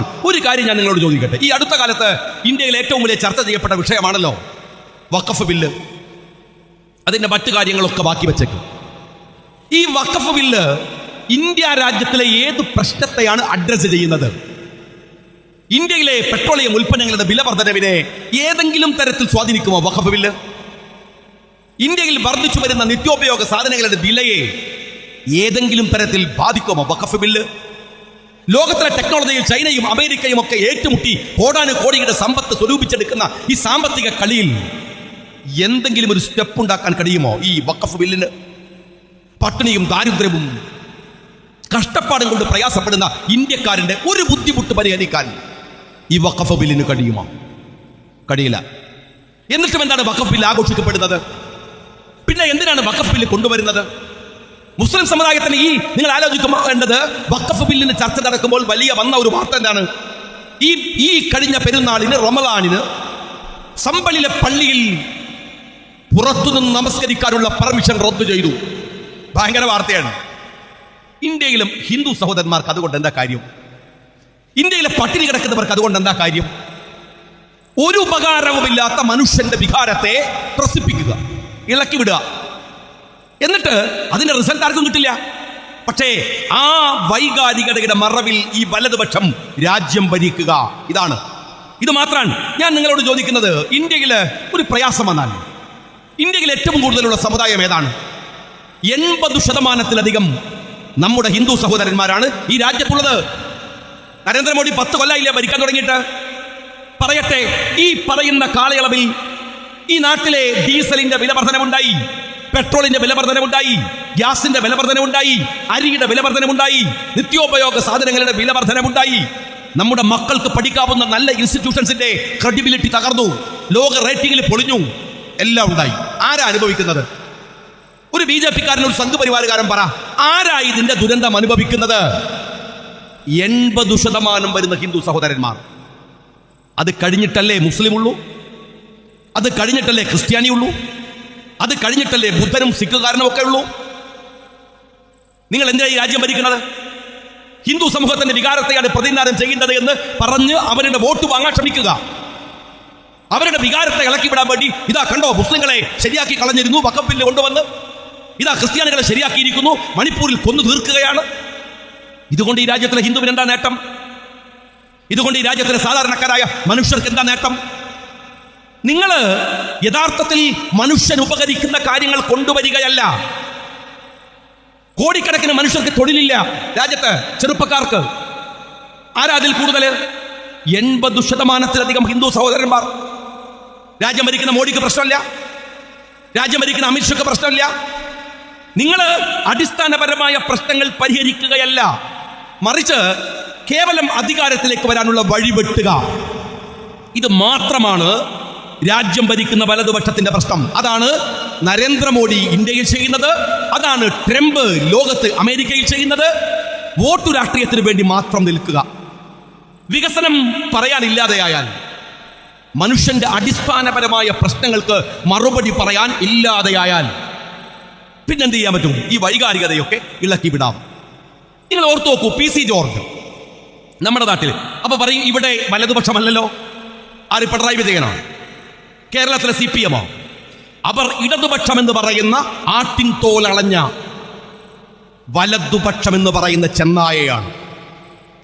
ഒരു കാര്യം ഞാൻ നിങ്ങളോട് ചോദിക്കട്ടെ. ഈ അടുത്ത കാലത്ത് ഇന്ത്യയിൽ ഏറ്റവും വലിയ ചർച്ച ചെയ്യപ്പെട്ട വിഷയമാണല്ലോ വഖഫ് ബില്ല്. അതിന്റെ മറ്റു കാര്യങ്ങളൊക്കെ ബാക്കി വെച്ചേക്കും. ഈ വഖഫ് ബില്ല് ഇന്ത്യ രാജ്യത്തിലെ ഏത് പ്രശ്നത്തെയാണ് അഡ്രസ് ചെയ്യുന്നത്? ഇന്ത്യയിലെ പെട്രോളിയം ഉൽപ്പന്നങ്ങളുടെ വില വർധനവിനെ ഏതെങ്കിലും തരത്തിൽ സ്വാധീനിക്കുമോ വഖഫ് ബില്ല്? ഇന്ത്യയിൽ വർദ്ധിച്ചു വരുന്ന നിത്യോപയോഗ സാധനങ്ങളുടെ വിലയെ ഏതെങ്കിലും തരത്തിൽ ബാധിക്കുമോ വഖഫ് ബില്ല്? ലോകത്തിലെ ടെക്നോളജിയിൽ ചൈനയും അമേരിക്കയും ഒക്കെ ഏറ്റുമുട്ടി കോടാനു കോടിയുടെ സമ്പത്ത് സ്വരൂപിച്ചെടുക്കുന്ന ഈ സാമ്പത്തിക കളിയിൽ എന്തെങ്കിലും ഒരു സ്റ്റെപ്പ് ഉണ്ടാക്കാൻ കഴിയുമോ ഈ വഖഫ് ബില്ലിന്? പട്ടിണിയും ദാരിദ്ര്യവും കഷ്ടപ്പാടും കൊണ്ട് പ്രയാസപ്പെടുന്ന ഇന്ത്യക്കാരന്റെ ഒരു ബുദ്ധിമുട്ട് പരിഹരിക്കാൻ ഈ വഖഫ് ബില്ലിന് കഴിയുമോ? കഴിയില്ല. എന്നിട്ടും എന്താണ് വക്കഫ് ബില്ല് ആഘോഷിക്കപ്പെടുന്നത്? പിന്നെ എന്തിനാണ് വക്കഫ് ബില്ല് കൊണ്ടുവരുന്നത്? മുസ്ലിം സമുദായത്തിന് ഈ നിങ്ങൾ ആലോചിക്കേണ്ടത് വക്കഫ് ബില്ലിന് ചർച്ച നടക്കുമ്പോൾ വലിയ വന്ന ഒരു വാർത്ത എന്താണ്? ഈ ഈ കഴിഞ്ഞ പെരുന്നാളിന് റമദാനിന് സമ്പളിലെ പള്ളിയിൽ പുറത്തുനിന്ന് നമസ്കരിക്കാനുള്ള പെർമിഷൻ റദ്ദു ചെയ്തു. ഭയങ്കര വാർത്തയാണ്. ഇന്ത്യയിലും ഹിന്ദു സഹോദരന്മാർക്ക് അതുകൊണ്ട് എന്താ കാര്യം? ഇന്ത്യയിലെ പട്ടിണി കിടക്കുന്നവർക്ക് അതുകൊണ്ട് എന്താ കാര്യം? ഒരു ഉപകാരവുമില്ലാത്ത മനുഷ്യന്റെ വികാരത്തെ ത്രസിപ്പിക്കുക ഇളക്കി വിടുക. എന്നിട്ട് അതിന്റെ റിസൾട്ട് ആർക്കും കിട്ടില്ല. പക്ഷേ ആ വൈകാരികതയുടെ മറവിൽ ഈ വലതുപക്ഷം രാജ്യം ഭരിക്കുക ഇതാണ്. ഇത് മാത്രമാണ് ഞാൻ നിങ്ങളോട് ചോദിക്കുന്നത് ഇന്ത്യയിൽ ഒരു പ്രയാസം വന്നാൽ ഇന്ത്യയിൽ ഏറ്റവും കൂടുതലുള്ള സമുദായം ഏതാണ്? എൺപത് ശതമാനത്തിലധികം നമ്മുടെ ഹിന്ദു സഹോദരന്മാരാണ് ഈ രാജ്യത്തുള്ളത്. നരേന്ദ്രമോദി പത്ത് കൊല്ലായില്ലേ ഭരിക്കാൻ തുടങ്ങിയിട്ട്? പറയട്ടെ ഈ പറയുന്ന കാലയളവിൽ ഈ നാട്ടിലെ ഡീസലിന്റെ വില വർധനമുണ്ടായി പെട്രോളിന്റെ വില വർധനമുണ്ടായി ഗ്യാസിന്റെ വില വർധനമുണ്ടായി അരിയുടെ വില വർധനമുണ്ടായി നിത്യോപയോഗ സാധനങ്ങളുടെ വില വർധനമുണ്ടായി നമ്മുടെ മക്കൾക്ക് പഠിക്കാവുന്ന നല്ല ഇൻസ്റ്റിറ്റ്യൂഷൻസിന്റെ ക്രെഡിബിലിറ്റി തകർന്നു ലോക റേറ്റിംഗിൽ പൊളിഞ്ഞു എല്ലാം ഉണ്ടായി. ആരാ അനുഭവിക്കുന്നത്? ഒരു ബി ജെ പിക്കാരൻ ഒരു സംഘപരിവാരകാരൻ പറ ആരാ ഇതിന്റെ ദുരന്തം അനുഭവിക്കുന്നത്? എൺപത് ശതമാനം വരുന്ന ഹിന്ദു സഹോദരന്മാർ. അത് കഴിഞ്ഞിട്ടല്ലേ മുസ്ലിം ഉള്ളൂ അത് കഴിഞ്ഞിട്ടല്ലേ ക്രിസ്ത്യാനി ഉള്ളൂ അത് കഴിഞ്ഞിട്ടല്ലേ ബുദ്ധനും സിഖുകാരനും ഒക്കെ ഉള്ളൂ? നിങ്ങൾ എന്തിനാ ഈ രാജ്യം ഭരിക്കുന്നത്? ഹിന്ദു സമൂഹത്തിന്റെ വികാരത്തെയാണ് പ്രതിനിധാനം ചെയ്യുന്നത് എന്ന് പറഞ്ഞ് അവരുടെ വോട്ട് വാങ്ങാൻ ശ്രമിക്കുക. അവരുടെ വികാരത്തെ ഇളക്കി വിടാൻ വേണ്ടി ഇതാ കണ്ടോ മുസ്ലിങ്ങളെ ശരിയാക്കി കളഞ്ഞിരുന്നു വക്കപ്പില്ല് കൊണ്ടുവന്ന്. ഇതാ ക്രിസ്ത്യാനികളെ ശരിയാക്കിയിരിക്കുന്നു മണിപ്പൂരിൽ കൊന്നു തീർക്കുകയാണ്. ഇതുകൊണ്ട് ഈ രാജ്യത്തിലെ ഹിന്ദുവിന് എന്താ നേട്ടം? ഇതുകൊണ്ട് ഈ രാജ്യത്തിലെ സാധാരണക്കാരായ മനുഷ്യർക്ക് എന്താ നേട്ടം? നിങ്ങൾ യഥാർത്ഥത്തിൽ മനുഷ്യൻ ഉപകരിക്കുന്ന കാര്യങ്ങൾ കൊണ്ടുവരികയല്ല. കോടിക്കണക്കിന് മനുഷ്യർക്ക് തൊഴിലില്ല. രാജ്യത്ത് ചെറുപ്പക്കാർക്ക് ആരാ അതിൽ കൂടുതൽ? എൺപത് ശതമാനത്തിലധികം ഹിന്ദു സഹോദരന്മാർ. രാജ്യം ഭരിക്കുന്ന മോഡിക്ക് പ്രശ്നമില്ല. രാജ്യം ഭരിക്കുന്ന അമിത്ഷയ്ക്ക് പ്രശ്നമില്ല. നിങ്ങൾ അടിസ്ഥാനപരമായ പ്രശ്നങ്ങൾ പരിഹരിക്കുകയല്ല. മറിച്ച് കേവലം അധികാരത്തിലേക്ക് വരാനുള്ള വഴിവെട്ടുക. ഇത് മാത്രമാണ് രാജ്യം ഭരിക്കുന്ന വലതുപക്ഷത്തിന്റെ പ്രശ്നം. അതാണ് നരേന്ദ്രമോദി ഇന്ത്യയിൽ ചെയ്യുന്നത്. അതാണ് ട്രംപ് ലോകത്ത് അമേരിക്കയിൽ ചെയ്യുന്നത്. വോട്ടു രാഷ്ട്രീയത്തിന് വേണ്ടി മാത്രം നിൽക്കുക. വികസനം പറയാനില്ലാതെയായാൽ മനുഷ്യന്റെ അടിസ്ഥാനപരമായ പ്രശ്നങ്ങൾക്ക് മറുപടി പറയാൻ ഇല്ലാതെയായാൽ പിന്നെന്ത് ചെയ്യാൻ പറ്റും? ഈ വൈകാരികതയൊക്കെ ഇളക്കി വിടാം. നിങ്ങൾ ഓർത്തു നോക്കൂ പി സി ജോർജ് നമ്മുടെ നാട്ടിൽ. അപ്പൊ പറയും ഇവിടെ വലതുപക്ഷമല്ലല്ലോ. ആര് പിണറായി വിജയനാണ്? കേരളത്തിലെ സി പി എമ്മോ? അവർ ഇടതുപക്ഷം എന്ന് പറയുന്ന ആട്ടിൻ തോലളഞ്ഞ വലതുപക്ഷം എന്ന് പറയുന്ന ചെന്നായയാണ്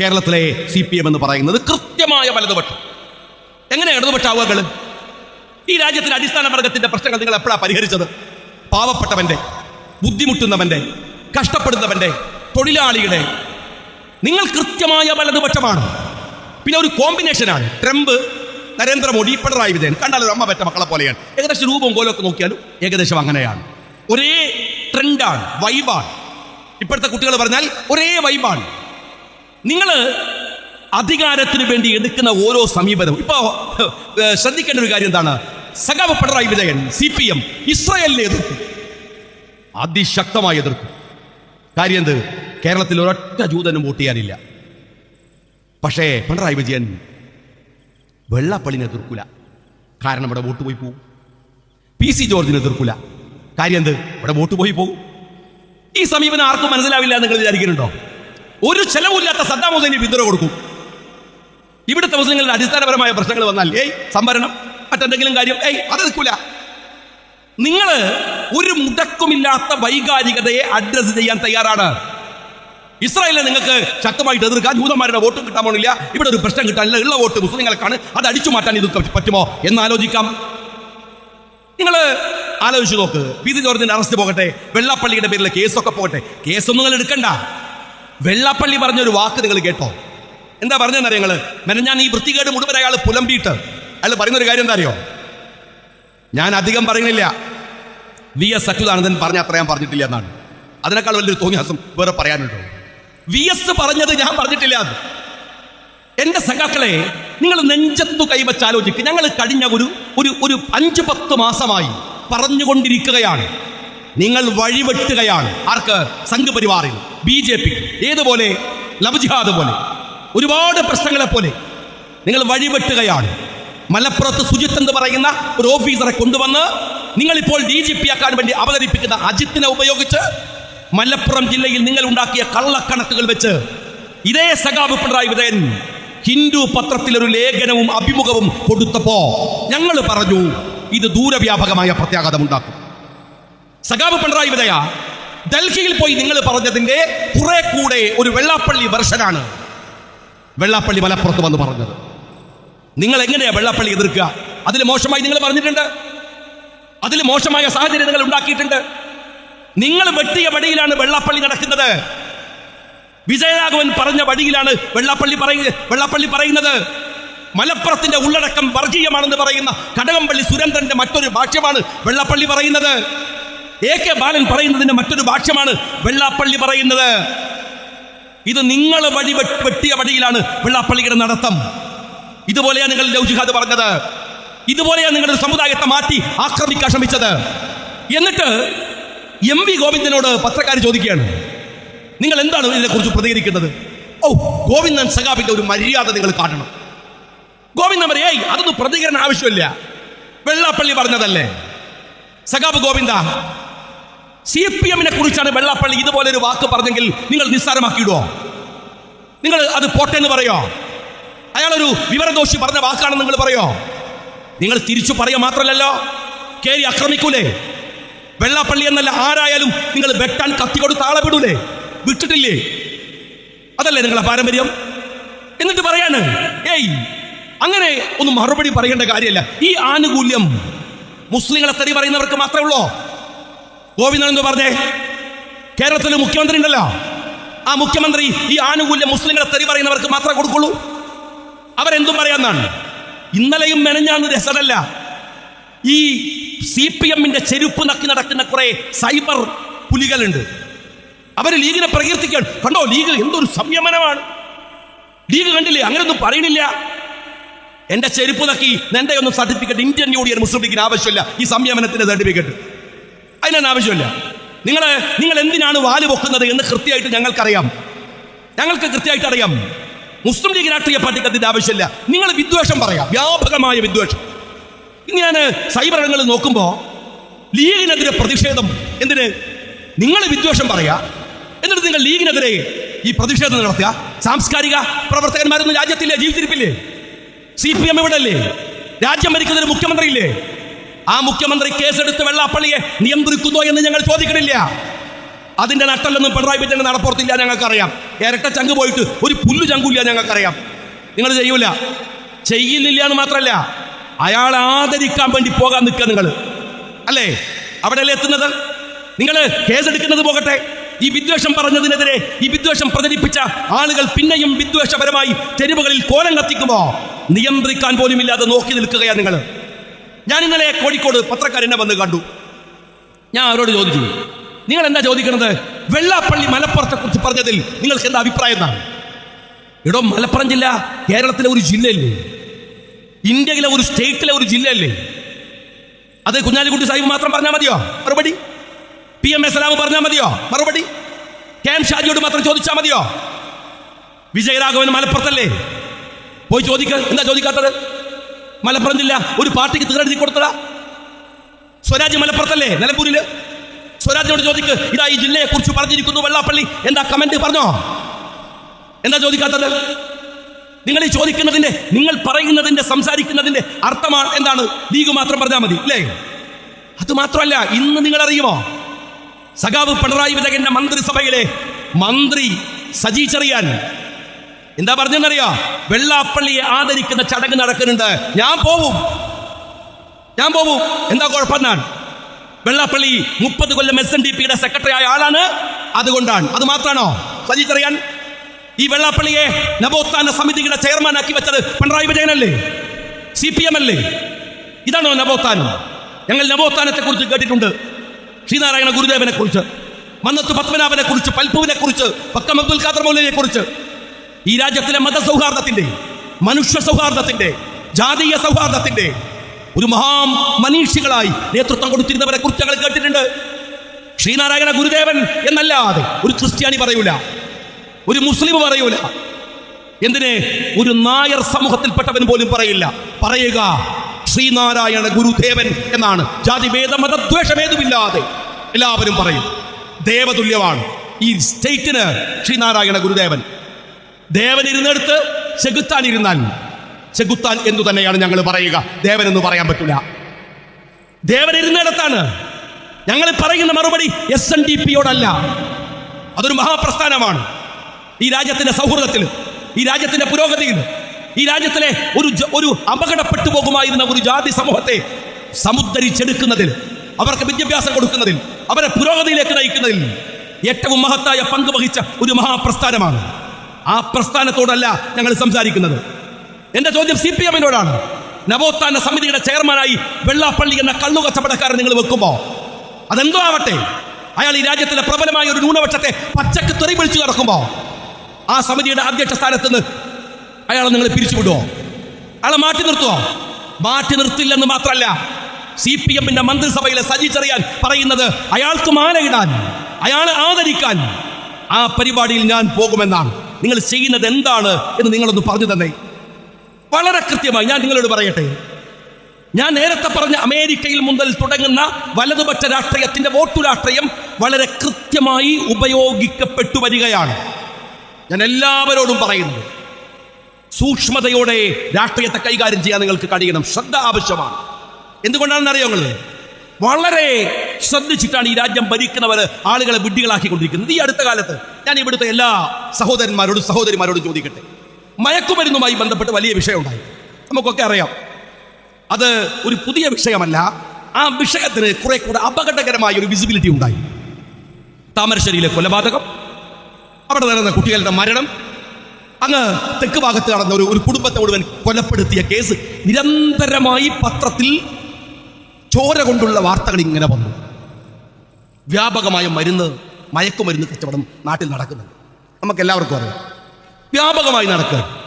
കേരളത്തിലെ സി പി എം എന്ന് പറയുന്നത് കൃത്യമായ വലതുപക്ഷം. എങ്ങനെ ഇടതുപക്ഷാവുകൾ ഈ രാജ്യത്തിന്റെ അടിസ്ഥാന വർഗത്തിന്റെ പ്രശ്നങ്ങൾ നിങ്ങൾ എപ്പോഴാണ് പരിഹരിച്ചത്? പാവപ്പെട്ടവന്റെ ബുദ്ധിമുട്ടുന്നവന്റെ കഷ്ടപ്പെടുന്നവന്റെ തൊഴിലാളിയുടെ നിങ്ങൾ കൃത്യമായ വലതുപക്ഷമാണ്. പിന്നെ ഒരു കോമ്പിനേഷനാണ് ട്രംപ് നരേന്ദ്രമോദി പിണറായി വിജയൻ. കണ്ടാൽ അമ്മ പറ്റ മക്കളെ പോലെയാണ്. ഏകദേശം രൂപവും കോലമൊക്കെ നോക്കിയാലും ഏകദേശം അങ്ങനെയാണ്. ഒരേ ട്രെൻഡാണ് വൈബാണ്. ഇപ്പോഴത്തെ കുട്ടികൾ പറഞ്ഞാൽ ഒരേ വൈബാണ്. നിങ്ങൾ അധികാരത്തിന് വേണ്ടി എടുക്കുന്ന ഓരോ സമീപനവും ഇപ്പോ ഏഹ്, ശ്രദ്ധിക്കേണ്ട ഒരു കാര്യം എന്താണ്? സഖാവ് Pinarayi Vijayan C P M ഇസ്രയേലിനെ എതിർക്കും. അതിശക്തമായി എതിർക്കും. കാര്യം എന്ത്? കേരളത്തിൽ ഒരൊറ്റ ജൂതനും വോട്ട് ചെയ്യാനില്ല. പക്ഷേ പിണറായി വിജയൻ വെള്ളപ്പള്ളിനെ എതിർക്കൂല. കാരണം ഇവിടെ വോട്ട് പോയി പോകും പി സി ജോർജിനെ എതിർക്കൂല. കാര്യം എന്ത്? ഇവിടെ വോട്ട് പോയി പോകും ഈ സമീപനം ആർക്കും മനസ്സിലാവില്ല നിങ്ങൾ വിചാരിക്കുന്നുണ്ടോ? ഒരു ചെലവില്ലാത്ത സദ്ദാം ഹുസൈന് പിന്തുണ കൊടുക്കും. ഇവിടുത്തെ മുസ്ലിങ്ങളുടെ അടിസ്ഥാനപരമായ പ്രശ്നങ്ങൾ വന്നാൽ ഏയ് സംവരണം മറ്റെന്തെങ്കിലും കാര്യം ഏയ് അത് നിൽക്കൂല. നിങ്ങൾ ഒരു മുടക്കുമില്ലാത്ത വൈകാരികതയെ അഡ്രസ് ചെയ്യാൻ തയ്യാറാണ്. ഇസ്രായേലിനെ നിങ്ങൾക്ക് ശക്തമായിട്ട് എതിർക്കാൻ ജൂതന്മാരുടെ വോട്ടും കിട്ടാൻ പോണില്ല. ഇവിടെ ഒരു പ്രശ്നം കിട്ടാനില്ല ഉള്ള വോട്ട് മുസ്ലിങ്ങൾക്കാണ് അത് അടിച്ചു മാറ്റാൻ ഇത് പറ്റുമോ എന്ന് ആലോചിക്കാം. നിങ്ങൾ ആലോചിച്ച് നോക്ക്. പി. സി. ജോർജിന്റെ അറസ്റ്റ് പോകട്ടെ. വെള്ളാപ്പള്ളിയുടെ പേരിലെ കേസൊക്കെ പോകട്ടെ. കേസൊന്നും നിങ്ങൾ എടുക്കണ്ട. വെള്ളാപ്പള്ളി പറഞ്ഞൊരു വാക്ക് നിങ്ങൾ കേട്ടോ. എന്താ പറഞ്ഞതെന്നറിയോ നിങ്ങൾ മെനഞ്ഞാൻ ഈ വൃത്തികേട് മുഴുവൻ അയാൾ പുലമ്പിയിട്ട്. അയാൾ പറയുന്ന ഒരു കാര്യം എന്താ അറിയോ? ഞാൻ അധികം പറയുന്നില്ല. വി. എസ്. അച്യുതാനന്ദൻ പറഞ്ഞ അത്ര ഞാൻ പറഞ്ഞിട്ടില്ല എന്നാണ്. അതിനേക്കാൾ വലിയൊരു തോന്നിയാസം വേറെ പറയാനുണ്ടോ? വി എസ് പറഞ്ഞത് ഞാൻ പറഞ്ഞിട്ടില്ല. എന്റെ സഖാക്കളെ നിങ്ങൾ നെഞ്ചത്തു കൈവച്ച് ആലോചിക്കുക ഞങ്ങൾ കഴിഞ്ഞ ഒരു ഒരു ഒരു അഞ്ച് പത്ത് മാസമായി പറഞ്ഞുകൊണ്ടിരിക്കുകയാണ്. നിങ്ങൾ വഴിവെട്ടുകയാണ്. ആർക്ക്? സംഘപരിവാറിൽ ബി ജെ പി ഏതുപോലെ? ലവ്ജിഹാദ് പോലെ. ഒരുപാട് പ്രശ്നങ്ങളെ പോലെ. നിങ്ങൾ വഴിവെട്ടുകയാണ്. മലപ്പുറത്ത് സുജിത്ത് എന്ന് പറയുന്ന ഒരു ഓഫീസറെ കൊണ്ടുവന്ന് നിങ്ങളിപ്പോൾ ഡി ജി പി ആക്കാൻ വേണ്ടി അവതരിപ്പിക്കുന്ന അജിത്തിനെ ഉപയോഗിച്ച് മലപ്പുറം ജില്ലയിൽ നിങ്ങൾ ഉണ്ടാക്കിയ കള്ളക്കണക്കുകൾ വെച്ച് ഇതേ സഖാബ് പിണറായി വിജയൻ ഹിന്ദു പത്രത്തിലൊരു ലേഖനവും അഭിമുഖവും കൊടുത്തപ്പോ ഞങ്ങൾ പറഞ്ഞു ഇത് ദൂരവ്യാപകമായ പ്രത്യാഘാതം ഉണ്ടാക്കും സഖാബ് പിണറായി വിജയ ഡൽഹിയിൽ പോയി നിങ്ങൾ പറഞ്ഞതിന്റെ കുറെ കൂടെ ഒരു വെള്ളാപ്പള്ളി വെർഷനാണ് വെള്ളാപ്പള്ളി മലപ്പുറത്ത് വന്ന് പറഞ്ഞത്. നിങ്ങൾ എങ്ങനെയാ വെള്ളാപ്പള്ളി എതിർക്കുക? അതിൽ മോശമായി നിങ്ങൾ പറഞ്ഞിട്ടുണ്ട്. അതിൽ മോശമായ സാഹചര്യം നിങ്ങൾ ഉണ്ടാക്കിയിട്ടുണ്ട്. നിങ്ങൾ വെട്ടിയ വഴിയിലാണ് വെള്ളപ്പള്ളി നടക്കുന്നത്. വിജയരാഘവൻ പറഞ്ഞ വഴിയിലാണ് വെള്ളപ്പള്ളി പറയുന്നത് വെള്ളപ്പള്ളി പറയുന്നത്. മലപ്പുറത്തിന്റെ ഉള്ളടക്കം വർഗീയമാണെന്ന് പറയുന്ന കടകംപള്ളി സുരേന്ദ്രന്റെ മറ്റൊരു ഭാഷ്യമാണ് വെള്ളപ്പള്ളി പറയുന്നത്. എ കെ ബാലൻ പറയുന്നതിന്റെ മറ്റൊരു ഭാഷ്യമാണ് വെള്ളാപ്പള്ളി പറയുന്നത്. ഇത് നിങ്ങൾ വഴി വെട്ട് വെട്ടിയ വഴിയിലാണ് വെള്ളാപ്പള്ളിയുടെ നടത്തം. ഇതുപോലെയാണ് നിങ്ങൾ ലൗജിഹാദ് ജിഹാദ് പറഞ്ഞത്. ഇതുപോലെയാണ് നിങ്ങളുടെ സമുദായത്തെ മാറ്റി ആക്രമിക്കാൻ ശ്രമിച്ചത്. എന്നിട്ട് എം വി ഗോവിന്ദനോട് പത്രക്കാർ ചോദിക്കുകയാണ്. നിങ്ങൾ എന്താണ് ഇതിനെക്കുറിച്ച് പ്രതികരിക്കുന്നത്? ഓ ഗോവിന്ദൻ സഖാബിന്റെ ഒരു മര്യാദ നിങ്ങൾ കാണണം. ഗോവിന്ദൻ പറയേ അതൊന്നും പ്രതികരണം ആവശ്യമില്ല. വെള്ളാപ്പള്ളി പറഞ്ഞതല്ലേ? സഖാബ് ഗോവിന്ദ സി പി എമ്മിനെ കുറിച്ചാണ് വെള്ളാപ്പള്ളി ഇതുപോലെ ഒരു വാക്ക് പറഞ്ഞെങ്കിൽ നിങ്ങൾ നിസ്സാരമാക്കിയിടുവോ? നിങ്ങൾ അത് പോട്ടെ എന്ന് പറയോ? അയാളൊരു വിവരദോഷി പറഞ്ഞ വാക്കാണെന്ന് നിങ്ങൾ പറയോ? നിങ്ങൾ തിരിച്ചു പറയുക മാത്രമല്ലല്ലോ. കേറി ആക്രമിക്കൂലേ? വെള്ളാപ്പള്ളി എന്നല്ല ആരായാലും നിങ്ങൾ വെട്ടാൻ കത്തി കൊടുത്ത് ആളെ വിടൂലേ? വിട്ടിട്ടില്ലേ? അതല്ലേ നിങ്ങളെ പാരമ്പര്യം? എന്നിട്ട് പറയാണ് ഏയ് അങ്ങനെ ഒന്ന് മറുപടി പറയേണ്ട കാര്യമല്ല. ഈ ആനുകൂല്യം മുസ്ലിങ്ങളെ തെറി പറയുന്നവർക്ക് മാത്രമേ ഉള്ളൂ? ഗോവിന്ദൻ എന്ന് പറഞ്ഞേ കേരളത്തിലെ മുഖ്യമന്ത്രി ഉണ്ടല്ലോ. ആ മുഖ്യമന്ത്രി ഈ ആനുകൂല്യം മുസ്ലിങ്ങളെ തെറി പറയുന്നവർക്ക് മാത്രമേ കൊടുക്കുള്ളൂ. അവരെന്തും പറയാന്നാണ്. ഇന്നലെയും മെനഞ്ഞാന്ന് രസമല്ല ഈ സി പി എമ്മിന്റെ ചെരുപ്പ് നക്കി നടക്കുന്ന കുറെ സൈബർ പുലികളുണ്ട്. അവർ ലീഗിനെ പ്രകീർത്തിക്കാൻ കണ്ടോ ലീഗ് എന്തൊരു സംയമനമാണ്. ലീഗ് കണ്ടില്ലേ അങ്ങനെയൊന്നും പറയണില്ല. എന്റെ ചെരുപ്പ് നക്കി എന്റെ ഒന്നും സർട്ടിഫിക്കറ്റ് ഇന്ത്യൻ യൂണിയൻ മുസ്ലിം ലീഗിന് ആവശ്യമില്ല. ഈ സംയമനത്തിന്റെ സർട്ടിഫിക്കറ്റ്. അതിനൊന്നും ആവശ്യമില്ല. നിങ്ങൾ നിങ്ങൾ എന്തിനാണ് വാൽ പൊക്കുന്നത് എന്ന് കൃത്യമായിട്ട് ഞങ്ങൾക്കറിയാം. ഞങ്ങൾക്ക് കൃത്യമായിട്ട് അറിയാം. മുസ്ലിം ലീഗ് രാഷ്ട്രീയ പാർട്ടിക്ക് അതിന്റെ ആവശ്യമില്ല. നിങ്ങൾ വിദ്വേഷം പറയാം. വ്യാപകമായ വിദ്വേഷം. ഞാൻ സൈബർ ഇടങ്ങളിൽ നോക്കുമ്പോൾ ലീഗിനെതിരെ പ്രതിഷേധം എന്തിന്? നിങ്ങൾ വിദ്വേഷം പറയാ. എന്നിട്ട് നിങ്ങൾ ലീഗിനെതിരെ ഈ പ്രതിഷേധം നടത്തുക. സാംസ്കാരിക പ്രവർത്തകന്മാരൊന്നും രാജ്യത്തില്ലേ? ജീവിച്ചിരിപ്പില്ലേ? സി പി എം ഇവിടെ അല്ലേ രാജ്യം ഭരിക്കുന്നൊരു മുഖ്യമന്ത്രി ഇല്ലേ ആ മുഖ്യമന്ത്രി കേസെടുത്ത് വെള്ളാപ്പള്ളിയെ നിയന്ത്രിക്കുന്നോ എന്ന് ഞങ്ങൾ ചോദിക്കണില്ല. അതിന്റെ നട്ടല്ലൊന്നും പിണറായി വിജയന്റെ നടപ്പുറത്തില്ല ഞങ്ങൾക്കറിയാം. ഇരട്ട ചങ്ക് പോയിട്ട് ഒരു പുല്ലു ചങ്കുമില്ല ഞങ്ങൾക്കറിയാം. നിങ്ങൾ ചെയ്യൂല. ചെയ്യുന്നില്ല എന്ന് മാത്രമല്ല അയാളെ ആദരിക്കാൻ വേണ്ടി പോകാൻ നിൽക്കുക നിങ്ങൾ. അല്ലേ? അവിടെയല്ലേ എത്തുന്നത്? നിങ്ങൾ കേസെടുക്കുന്നത് പോകട്ടെ. ഈ വിദ്വേഷം പറഞ്ഞതിനെതിരെ ഈ വിദ്വേഷം പ്രചരിപ്പിച്ച ആളുകൾ പിന്നെയും വിദ്വേഷപരമായി തെരുവുകളിൽ കോലം കത്തിക്കുമോ? നിയന്ത്രിക്കാൻ പോലുമില്ലാതെ നോക്കി നിൽക്കുകയാണ് നിങ്ങൾ. ഞാൻ ഇന്നലെ കോഴിക്കോട് പത്രക്കാരനെ വന്ന് കണ്ടു. ഞാൻ അവരോട് ചോദിച്ചു നിങ്ങൾ എന്താ ചോദിക്കുന്നത് വെള്ളാപ്പള്ളി മലപ്പുറത്തെ കുറിച്ച് പറഞ്ഞതിൽ നിങ്ങൾക്ക് എന്താ അഭിപ്രായം എന്നാണ്. ഇടോ മലപ്പുറം ജില്ല കേരളത്തിലെ ഒരു ജില്ലയല്ലേ. ഇന്ത്യയിലെ ഒരു സ്റ്റേറ്റിലെ ഒരു ജില്ലയല്ലേ? അത് കുഞ്ഞാലിക്കുട്ടി സാഹിബ് മാത്രം പറഞ്ഞാൽ മതിയോ? മറുപടി? പി എം എസ് സലാം പറഞ്ഞാൽ മതിയോ? മറുപടി? കെ എം ഷാജിയോട് മാത്രം ചോദിച്ചാൽ മതിയോ? വിജയരാഘവൻ മലപ്പുറത്തല്ലേ? പോയി ചോദിക്ക. എന്താ ചോദിക്കാത്തത്? മലപ്പുറം ജില്ല ഒരു പാർട്ടിക്ക് തീരെഴുതി കൊടുത്തതാ? സ്വരാജ് മലപ്പുറത്തല്ലേ നിലമ്പൂരിൽ? സ്വരാജിനോട് ചോദിക്ക്. ഇതാ ഈ ജില്ലയെ കുറിച്ച് പറഞ്ഞിരിക്കുന്നു വെള്ളാപ്പള്ളി. എന്താ കമന്റ് പറഞ്ഞോ? എന്താ ചോദിക്കാത്തത്? നിങ്ങൾ ഈ ചോദിക്കുന്നതിന്റെ നിങ്ങൾ പറയുന്നതിന്റെ സംസാരിക്കുന്നതിന്റെ അർത്ഥമാണ് എന്താണ്? ലീഗ് മാത്രം പറഞ്ഞാൽ മതി അല്ലേ? അത് മാത്രമല്ല ഇന്ന് നിങ്ങൾ അറിയുമോ സഖാവ് പിണറായി വിജയന്റെ മന്ത്രിസഭയിലെ മന്ത്രി സജി ചെറിയാൻ. എന്താ പറഞ്ഞെന്നറിയോ വെള്ളാപ്പള്ളിയെ ആദരിക്കുന്ന ചടങ്ങ് നടക്കുന്നുണ്ട്. ഞാൻ പോവും. ഞാൻ പോവും. എന്താ കുഴപ്പമെന്നാണ് വെള്ളാപ്പള്ളി മുപ്പത് കൊല്ലം എസ് എൻ ഡി പിയുടെ സെക്രട്ടറി ആയ ആളാണ്. അതുകൊണ്ടാണ്. അത് മാത്രമാണോ? സജി ചെറിയാൻ? ഈ വെള്ളാപ്പള്ളിയെ നവോത്ഥാന സമിതിയുടെ ചെയർമാൻ ആക്കി വെച്ചത് പിണറായി വിജയനല്ലേ? സി പി എം അല്ലേ? ഇതാണോ നവോത്ഥാനം ഞങ്ങൾ നവോത്ഥാനത്തെ കുറിച്ച് കേട്ടിട്ടുണ്ട്. ശ്രീനാരായണ ഗുരുദേവനെ കുറിച്ച് മന്നത്ത് പത്മനാഭനെ കുറിച്ച് പൽപ്പുവിനെ കുറിച്ച് പക്കം അബ്ദുൽ ഖാദർ മൗലിനെ കുറിച്ച്. ഈ രാജ്യത്തിലെ മതസൗഹാർദ്ദത്തിന്റെ മനുഷ്യ സൗഹാർദ്ദത്തിന്റെ ജാതീയ സൗഹാർദ്ദത്തിന്റെ ഒരു മഹാ മനീഷികളായി നേതൃത്വം കൊടുത്തിരുന്നവരെ കുറിച്ച് ഞങ്ങൾ കേട്ടിട്ടുണ്ട്. ശ്രീനാരായണ ഗുരുദേവൻ എന്നല്ലാതെ ഒരു ക്രിസ്ത്യാനി പറയൂല. ഒരു മുസ്ലിം പറയൂല. എന്തിനെ? ഒരു നായർ സമൂഹത്തിൽപ്പെട്ടവൻ പോലും പറയില്ല. പറയുക ശ്രീനാരായണ ഗുരുദേവൻ എന്നാണ്. ജാതി ഭേദമതദ്വേഷമേതുമില്ലാതെ എല്ലാവരും പറയും. ദേവതുല്യമാണ്. ഈ സ്റ്റേറ്റിന് ശ്രീനാരായണ ഗുരുദേവൻ. ദേവൻ ഇരുന്നെടുത്ത് ചെകുത്താൻ ഇരുന്നാൽ ചെകുത്താൻ എന്ന് തന്നെയാണ് ഞങ്ങൾ പറയുക. ദേവൻ എന്ന് പറയാൻ പറ്റില്ല. ദേവൻ ഇരുന്നിടത്താണ്. ഞങ്ങൾ പറയുന്ന മറുപടി എസ് എൻ ഡി പിയോടല്ല അതൊരു മഹാപ്രസ്ഥാനമാണ്. ഈ രാജ്യത്തിന്റെ സൗഹൃദത്തിൽ ഈ രാജ്യത്തിന്റെ പുരോഗതിയിൽ ഈ രാജ്യത്തിലെ ഒരു ഒരു അപകടപ്പെട്ടു പോകുമായിരുന്ന ഒരു ജാതി സമൂഹത്തെ സമുദ്ധരിച്ചെടുക്കുന്നതിൽ അവർക്ക് വിദ്യാഭ്യാസം കൊടുക്കുന്നതിൽ അവരെ പുരോഗതിയിലേക്ക് നയിക്കുന്നതിൽ ഏറ്റവും മഹത്തായ പങ്ക് വഹിച്ച ഒരു മഹാപ്രസ്ഥാനമാണ്. ആ പ്രസ്ഥാനത്തോടല്ല ഞങ്ങൾ സംസാരിക്കുന്നത്. എന്റെ ചോദ്യം സി പി എമ്മിനോടാണ്. നവോത്ഥാന സമിതിയുടെ ചെയർമാനായി വെള്ളാപ്പള്ളി എന്ന കള്ളു കച്ചവടക്കാരൻ നിങ്ങൾ വെക്കുമ്പോ അതെന്തോ ആവട്ടെ? അയാൾ ഈ രാജ്യത്തിലെ പ്രബലമായ ഒരു ന്യൂനപക്ഷത്തെ പച്ചക്ക് തെറി വിളിച്ചു നടക്കുമ്പോ ആ സമിതിയുടെ അധ്യക്ഷ സ്ഥാനത്ത് നിന്ന് അയാളെ നിങ്ങൾ പിരിച്ചുവിടുവോ? അയാളെ മാറ്റി നിർത്തുവോ? മാറ്റി നിർത്തില്ലെന്ന് മാത്രമല്ല സി പി എമ്മിന്റെ മന്ത്രിസഭയിലെ സജിച്ചറിയാൻ പറയുന്നത് അയാൾക്ക് മാലയിടാൻ അയാളെ ആദരിക്കാൻ ആ പരിപാടിയിൽ ഞാൻ പോകുമെന്നാണ്. നിങ്ങൾ ചെയ്യുന്നത് എന്താണ് എന്ന് നിങ്ങളൊന്ന് പറഞ്ഞു തന്നെ. വളരെ കൃത്യമായി ഞാൻ നിങ്ങളോട് പറയട്ടെ. ഞാൻ നേരത്തെ പറഞ്ഞ അമേരിക്കയിൽ മുതൽ തുടങ്ങുന്ന വലതുപക്ഷ രാഷ്ട്രീയത്തിന്റെ വോട്ടു രാഷ്ട്രീയം വളരെ കൃത്യമായി ഉപയോഗിക്കപ്പെട്ടു വരികയാണ്. ഞാൻ എല്ലാവരോടും പറയുന്നു സൂക്ഷ്മതയോടെ രാഷ്ട്രീയത്തെ കൈകാര്യം ചെയ്യാൻ നിങ്ങൾക്ക് കഴിയണം. ശ്രദ്ധ ആവശ്യമാണ്. എന്തുകൊണ്ടാണെന്ന് അറിയോ നിങ്ങൾ വളരെ ശ്രദ്ധിച്ചിട്ടാണ് ഈ രാജ്യം ഭരിക്കുന്നവർ ആളുകളെ വിഡ്ഢികളാക്കിക്കൊണ്ടിരിക്കുന്നത്. ഈ അടുത്ത കാലത്ത് ഞാൻ ഇവിടുത്തെ എല്ലാ സഹോദരന്മാരോടും സഹോദരിമാരോടും ചോദിക്കട്ടെ. മയക്കുമരുന്നുമായി ബന്ധപ്പെട്ട് വലിയ വിഷയമുണ്ടായി. നമുക്കൊക്കെ അറിയാം. അത് ഒരു പുതിയ വിഷയമല്ല. ആ വിഷയത്തിന് കുറെ കൂടെ അപകടകരമായ ഒരു വിസിബിലിറ്റി ഉണ്ടായി. താമരശ്ശേരിയിലെ കൊലപാതകം അവിടെ നടന്ന കുട്ടികളുടെ മരണം. അങ്ങ് തെക്ക് ഭാഗത്ത് നടന്ന ഒരു ഒരു കുടുംബത്തെ മുഴുവൻ കൊലപ്പെടുത്തിയ കേസ് നിരന്തരമായി പത്രത്തിൽ ചോര കൊണ്ടുള്ള വാർത്തകൾ ഇങ്ങനെ വന്നു. വ്യാപകമായ മരുന്ന് മയക്കുമരുന്ന് കച്ചവടം നാട്ടിൽ നടക്കുന്നുണ്ട്. നമുക്ക് എല്ലാവർക്കും അറിയാം. വ്യാപകമായി നടക്കുക.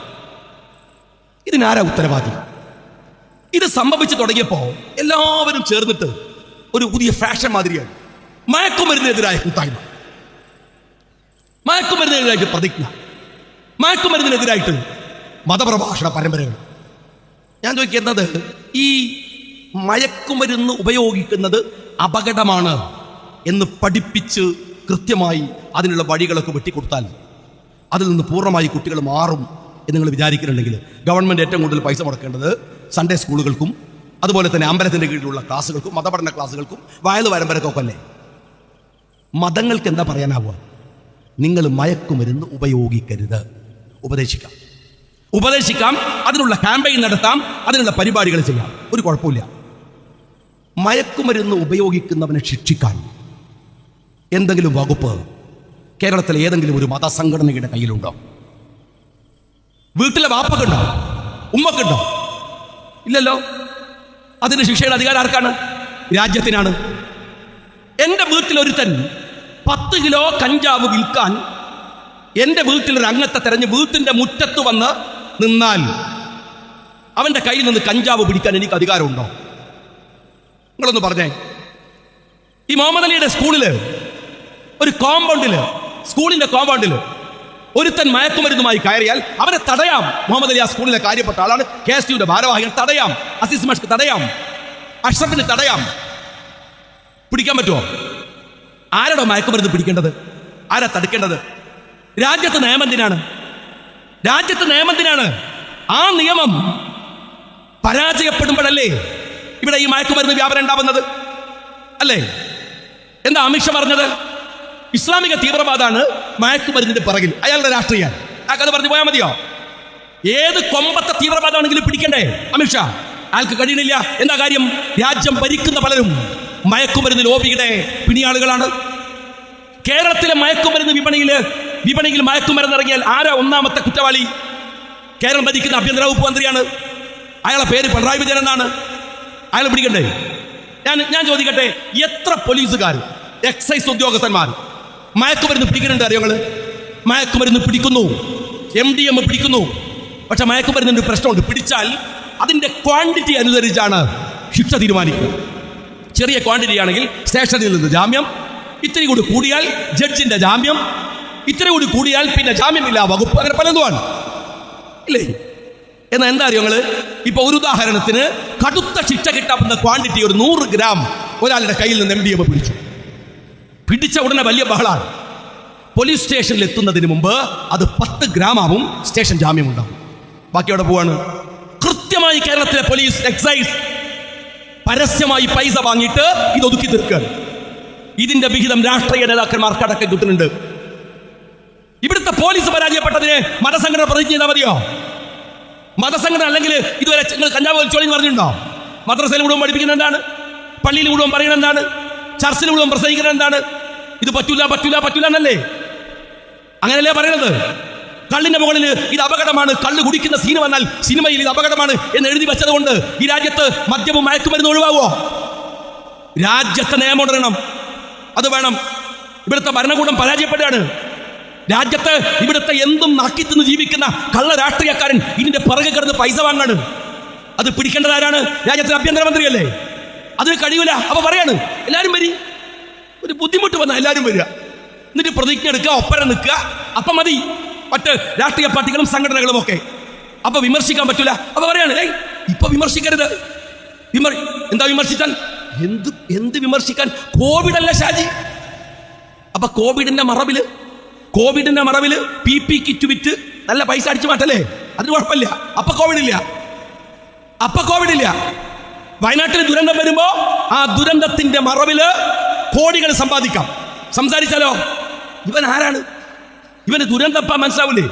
ഇതിനാരാ ഉത്തരവാദി? ഇത് സംഭവിച്ചു തുടങ്ങിയപ്പോൾ എല്ലാവരും ചേർന്നിട്ട് ഒരു പുതിയ ഫാഷൻ മാതിരിയാണ്. മയക്കുമരുന്നെതിരായ കൂട്ടായ്മ മയക്കുമരുന്നിനെതിരായിട്ട് പ്രതിജ്ഞ. മയക്കുമരുന്നിനെതിരായിട്ട് മതപ്രഭാഷണ പരമ്പരകൾ. ഞാൻ ചോദിക്കുന്നത് ഈ മയക്കുമരുന്ന് ഉപയോഗിക്കുന്നത് അപകടമാണ് എന്ന് പഠിപ്പിച്ച് കൃത്യമായി അതിനുള്ള വഴികളൊക്കെ വെട്ടിക്കൊടുത്താൽ അതിൽ നിന്ന് പൂർണമായി കുട്ടികൾ മാറും എന്ന് നിങ്ങൾ വിചാരിക്കുന്നുണ്ടെങ്കിൽ ഗവൺമെന്റ് ഏറ്റവും കൂടുതൽ പൈസ മുടക്കേണ്ടത് സൺഡേ സ്കൂളുകൾക്കും അതുപോലെ തന്നെ അമ്പലത്തിന്റെ കീഴിലുള്ള ക്ലാസ്സുകൾക്കും മതപഠന ക്ലാസ്സുകൾക്കും വയലു വരമ്പരക്കൊക്കെ അല്ലേ? മതങ്ങൾക്ക് എന്താ പറയാനാവുക? നിങ്ങൾ മയക്കുമരുന്ന് ഉപയോഗിക്കരുത്. ഉപദേശിക്കാം. ഉപദേശിക്കാം. അതിനുള്ള ക്യാമ്പയിൻ നടത്താം. അതിനുള്ള പരിപാടികൾ ചെയ്യാം. ഒരു കുഴപ്പമില്ല. മയക്കുമരുന്ന് ഉപയോഗിക്കുന്നവനെ ശിക്ഷിക്കാൻ എന്തെങ്കിലും വകുപ്പ് കേരളത്തിലെ ഏതെങ്കിലും ഒരു മതസംഘടനയുടെ കയ്യിലുണ്ടോ? വീട്ടിലെ വാപ്പക്കുണ്ടോ? ഉമ്മക്കുണ്ടോ? ഇല്ലല്ലോ. അതിന് ശിക്ഷയുടെ അധികാരം ആർക്കാണ്? രാജ്യത്തിനാണ്. എന്റെ വീട്ടിലൊരുത്തൻ പത്ത് കിലോ കഞ്ചാവ് വിൽക്കാൻ എന്റെ വീട്ടിലൊരു അംഗത്തെ തെരഞ്ഞ് വീട്ടിന്റെ മുറ്റത്ത് വന്ന് നിന്നാൽ അവന്റെ കയ്യിൽ നിന്ന് കഞ്ചാവ് പിടിക്കാൻ എനിക്ക് അധികാരമുണ്ടോ? നിങ്ങളൊന്ന് പറഞ്ഞേ. ഈ മുഹമ്മദ് അലിയുടെ സ്കൂളിൽ ഒരു കോമ്പൗണ്ടിൽ സ്കൂളിന്റെ കോമ്പൗണ്ടിൽ ഒരുത്തൻ മയക്കുമരുന്നുമായി കയറിയാൽ അവരെ തടയാം. മുഹമ്മദ് അലി ആ സ്കൂളിലെ കാര്യപ്പെട്ട ആളാണ്. കെ എസ് ടിയുടെ ഭാരവാഹികൾ തടയാം. അസീസ് മഷ്ക്ക് തടയാം. അഷ്റഫിന് തടയാം. പിടിക്കാൻ പറ്റുമോ ആരാടോ മയക്കുമരുന്ന് പിടിക്കേണ്ടത്? ആരാ തടുക്കേണ്ടത്? രാജ്യത്ത് നിയമം രാജ്യത്ത് നിയമത്തിനാണ് ആ നിയമം പരാജയപ്പെടുമ്പോഴല്ലേ ഇവിടെ ഈ മയക്കുമരുന്ന് വ്യാപനം ഉണ്ടാവുന്നത്? അല്ലേ? എന്താ അമിത്ഷാ പറഞ്ഞത്? ഇസ്ലാമിക തീവ്രവാദമാണ് മയക്കുമരുന്നിന്റെ പിറകിൽ. അയാളുടെ രാഷ്ട്രീയ. കഥ പറഞ്ഞു പോയാൽ മതിയോ? ഏത് കൊമ്പത്തെ തീവ്രവാദമാണെങ്കിലും പിടിക്കണ്ടേ അമിത്ഷാ? അയാൾക്ക് കഴിയണില്ല. എന്താ കാര്യം? രാജ്യം ഭരിക്കുന്ന പലരും മയക്കുമരുന്ന് ലോബിയുടെ പിണിയാളുകളാണ് കേരളത്തിലെ മയക്കുമരുന്ന് വിപണിയിൽ വിപണിയിൽ മയക്കുമരുന്ന് ഇറങ്ങിയാൽ ആരാ ഒന്നാമത്തെ കുറ്റവാളി? കേരളം ഭരിക്കുന്ന ആഭ്യന്തര വകുപ്പ് മന്ത്രിയാണ്. അയാളെ പേര് പിണറായി വിജയൻ എന്നാണ്. അയാൾ പിടിക്കണ്ടേ? ഞാൻ ഞാൻ ചോദിക്കട്ടെ എത്ര പോലീസുകാർ എക്സൈസ് ഉദ്യോഗസ്ഥന്മാർ മയക്കുമരുന്ന് പിടിക്കുന്നുണ്ട് അറിയോ നിങ്ങൾ? മയക്കുമരുന്ന് പിടിക്കുന്നു. എം ഡി എം പിടിക്കുന്നു. പക്ഷെ മയക്കുമരുന്നിന്റെ പ്രശ്നമുണ്ട്. പിടിച്ചാൽ അതിന്റെ ക്വാണ്ടിറ്റി അനുസരിച്ചാണ് ശിക്ഷ തീരുമാനിക്കുക. ചെറിയ ക്വാണ്ടിറ്റി ആണെങ്കിൽ സ്റ്റേഷനിൽ നിന്ന് ജാമ്യം ഇത്തിരി കൂടി കൂടിയാൽ ജഡ്ജിന്റെ ജാമ്യം ഇത്തിരി കൂടി കൂടിയാൽ പിന്നെ ജാമ്യമില്ല വകുപ്പ്. അങ്ങനെ പലതുമാണ്. ഇല്ലേ? എന്നാൽ എന്താ അറിയോ നിങ്ങൾ ഇപ്പൊ ഒരു ഉദാഹരണത്തിന് കടുത്ത ശിക്ഷ കിട്ടാവുന്ന ക്വാണ്ടിറ്റി ഒരു നൂറ് ഗ്രാം ഒരാളുടെ കയ്യിൽ നിന്ന് എം ഡി എം പിടിച്ചു. പിടിച്ച ഉടനെ വലിയ ബഹളാണ്. പോലീസ് സ്റ്റേഷനിൽ എത്തുന്നതിന് മുമ്പ് അത് പത്ത് ഗ്രാമാവും സ്റ്റേഷൻ ജാമ്യമുണ്ടാവും ബാക്കി അവിടെ പോവാണ്? കൃത്യമായി കേരളത്തിലെ പോലീസ് എക്സൈസ് പരസ്യമായി പൈസ വാങ്ങിയിട്ട് ഇത് ഒതുക്കി തീർക്കുകയാണ് ഇതിന്റെ വിഹിതം രാഷ്ട്രീയ നേതാക്കന്മാർക്ക് അടക്കം കിട്ടുന്നുണ്ട്. ഇവിടുത്തെ പോലീസ് പരാജയപ്പെട്ടതിന് മതസംഘടന പ്രതിജ്ഞ മതിയോ? മതസംഘടന അല്ലെങ്കിൽ ഇതുവരെ നിങ്ങൾ കഞ്ചാവ് വലിച്ചോളി എന്ന് പറഞ്ഞിട്ടുണ്ടോ? മദ്രസയിൽ മുഴുവൻ പഠിപ്പിക്കുന്നത് എന്താണ്? പള്ളിയിൽ മുഴുവൻ പറയുന്നത് എന്താണ്? ചർച്ചിൽ മുഴുവൻ പ്രസംഗിക്കുന്നത് എന്താണ്? ഇത് പറ്റൂല പറ്റൂല പറ്റൂല എന്നല്ലേ? അങ്ങനല്ലേ പറയണത്? കള്ളിന്റെ മുകളിൽ ഇത് അപകടമാണ്. കള്ള് കുടിക്കുന്ന സീന വന്നാൽ സിനിമയിൽ ഇത് അപകടമാണ് എന്ന് എഴുതി വെച്ചത് കൊണ്ട് ഈ രാജ്യത്ത് മദ്യവും മയക്കുമരുന്ന് ഒഴിവാകുമോ രാജ്യത്തെ നിയമം ഉടരണം അത് വേണം. ഇവിടുത്തെ ഭരണകൂടം പരാജയപ്പെടുകയാണ്. രാജ്യത്ത് ഇവിടുത്തെ എന്തും നാക്കി തിന്ന് ജീവിക്കുന്ന കള്ള രാഷ്ട്രീയക്കാരൻ ഇതിന്റെ പിറകെ കിടന്ന് പൈസ വാങ്ങാണ്. അത് പിടിക്കേണ്ടത് ആരാണ് രാജ്യത്തിന് ആഭ്യന്തരമന്ത്രിയല്ലേ? അത് കഴിയൂല. അപ്പൊ പറയാണ് എല്ലാരും വരി. ഒരു ബുദ്ധിമുട്ട് വന്ന എല്ലാരും വരിക. എന്നിട്ട് പ്രതിജ്ഞ എടുക്കുക ഒപ്പരം നിൽക്കുക. അപ്പം മതി. മറ്റ് രാഷ്ട്രീയ പാർട്ടികളും സംഘടനകളും ഒക്കെ. അപ്പൊ വിമർശിക്കാൻ പറ്റൂല. അപ്പൊ പറയാണ് ഇപ്പൊ വിമർശിക്കരുത്. വിമർ എന്താ വിമർശിച്ചാൽ? എന്ത് എന്ത് വിമർശിക്കാൻ? കോവിഡ് അല്ല ഷാജി? അപ്പൊ കോവിഡിന്റെ മറവിൽ കോവിഡിന്റെ മറവിൽ പി പി കിറ്റ് വിറ്റ് നല്ല പൈസ അടിച്ചു മാറ്റല്ലേ? അതിന് കുഴപ്പമില്ല. അപ്പൊ കോവിഡ് ഇല്ല അപ്പൊ കോവിഡ് ഇല്ല വയനാട്ടിൽ ദുരന്തം വരുമ്പോ ആ ദുരന്തത്തിന്റെ മറവിൽ കോടികൾ സമ്പാദിക്കാം. സംസാരിച്ചാലോ? ഇവൻ ആരാണ്? ഇവന് ദുരന്തപ്പ മനസ്സിലാവില്ലേ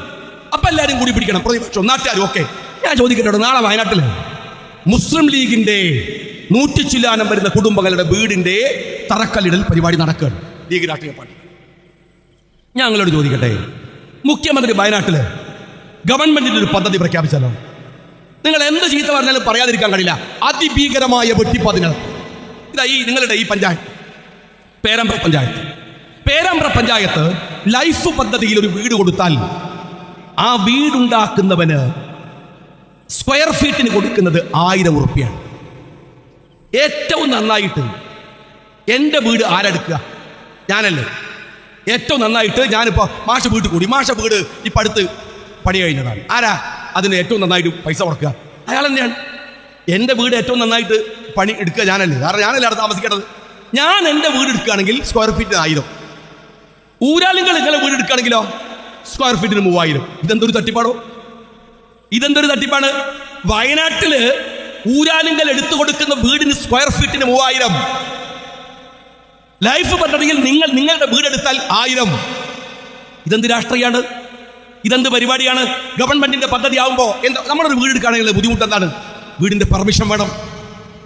അപ്പൊ കൂടി പിടിക്കണം. പ്രതിപക്ഷം നാട്ടുകാരും ഒക്കെ. ഞാൻ ചോദിക്കട്ടെ നാളെ വയനാട്ടിൽ. മുസ്ലിം ലീഗിന്റെ നൂറ്റി ചില്ലാനം വരുന്ന കുടുംബങ്ങളുടെ വീടിന്റെ തറക്കല്ലിടൽ പരിപാടി നടക്കുകയാണ്. ലീഗ് രാഷ്ട്രീയ പാർട്ടി. ഞങ്ങളോട് ചോദിക്കട്ടെ മുഖ്യമന്ത്രി വയനാട്ടിൽ ഗവൺമെന്റിന്റെ ഒരു പദ്ധതി പ്രഖ്യാപിച്ചാലോ? നിങ്ങൾ എന്ത് ചീത്ത പറഞ്ഞാലും പറയാതിരിക്കാൻ കഴിയില്ല. അതിഭീകരമായ വെട്ടിപ്പതിനകത്ത് ഇതാ ഈ നിങ്ങളുടെ ഈ പഞ്ചായത്ത്. പേരമ്പ്ര പഞ്ചായത്ത്. പേരമ്പ്ര പഞ്ചായത്ത് ലൈഫ് പദ്ധതിയിൽ ഒരു വീട് കൊടുത്താൽ ആ വീടുണ്ടാക്കുന്നവന് സ്ക്വയർ ഫീറ്റിന് കൊടുക്കുന്നത് ആയിരം ഉറുപ്പ്യാണ്. ഏറ്റവും നന്നായിട്ട് എന്റെ വീട് ആരെടുക്കുക? ഞാനല്ലേ. ഏറ്റവും നന്നായിട്ട് ഞാനിപ്പോൾ മാഷ വീട്ടിൽ കൂടി. മാഷ വീട് ഇപ്പം അടുത്ത് പണി കഴിഞ്ഞതാണ്. ആരാ? അതിന് ഏറ്റവും നന്നായിട്ട് പൈസ കൊടുക്കുക അയാൾ തന്നെയാണ്. എന്റെ വീട് ഏറ്റവും നന്നായിട്ട് പണി എടുക്കുക ഞാനല്ലേ. കാരണം ഞാനല്ലേ അവിടെ താമസിക്കേണ്ടത്. ഞാൻ എന്റെ വീട് എടുക്കുകയാണെങ്കിൽ സ്ക്വയർ ഫീറ്റ് ആയിരം. ഊരാളുകൾ നിങ്ങളെ വീട് എടുക്കുകയാണെങ്കിലോ സ്ക്വയർ ഫീറ്റിന് മൂവായിരം. ഇതെന്തൊരു തട്ടിപ്പാടോ? ഇതെന്തൊരു തട്ടിപ്പാണ്? വയനാട്ടിൽ ഊരാലുങ്കൽ എടുത്തു കൊടുക്കുന്ന വീടിന് സ്ക്വയർ ഫീറ്റിന് മൂവായിരം. ലൈഫ് പദ്ധതിയിൽ നിങ്ങൾ നിങ്ങളുടെ വീട് വീടെടുത്താൽ ആയിരം. ഇതെന്ത് രാഷ്ട്രീയമാണ് ഇതെന്ത് പരിപാടിയാണ്? ഗവൺമെന്റിന്റെ പദ്ധതി ആവുമ്പോൾ എന്താ നമ്മളൊരു വീട് എടുക്കുകയാണെങ്കിൽ ബുദ്ധിമുട്ട് എന്താണ് വീടിന്റെ പെർമിഷൻ വേണം.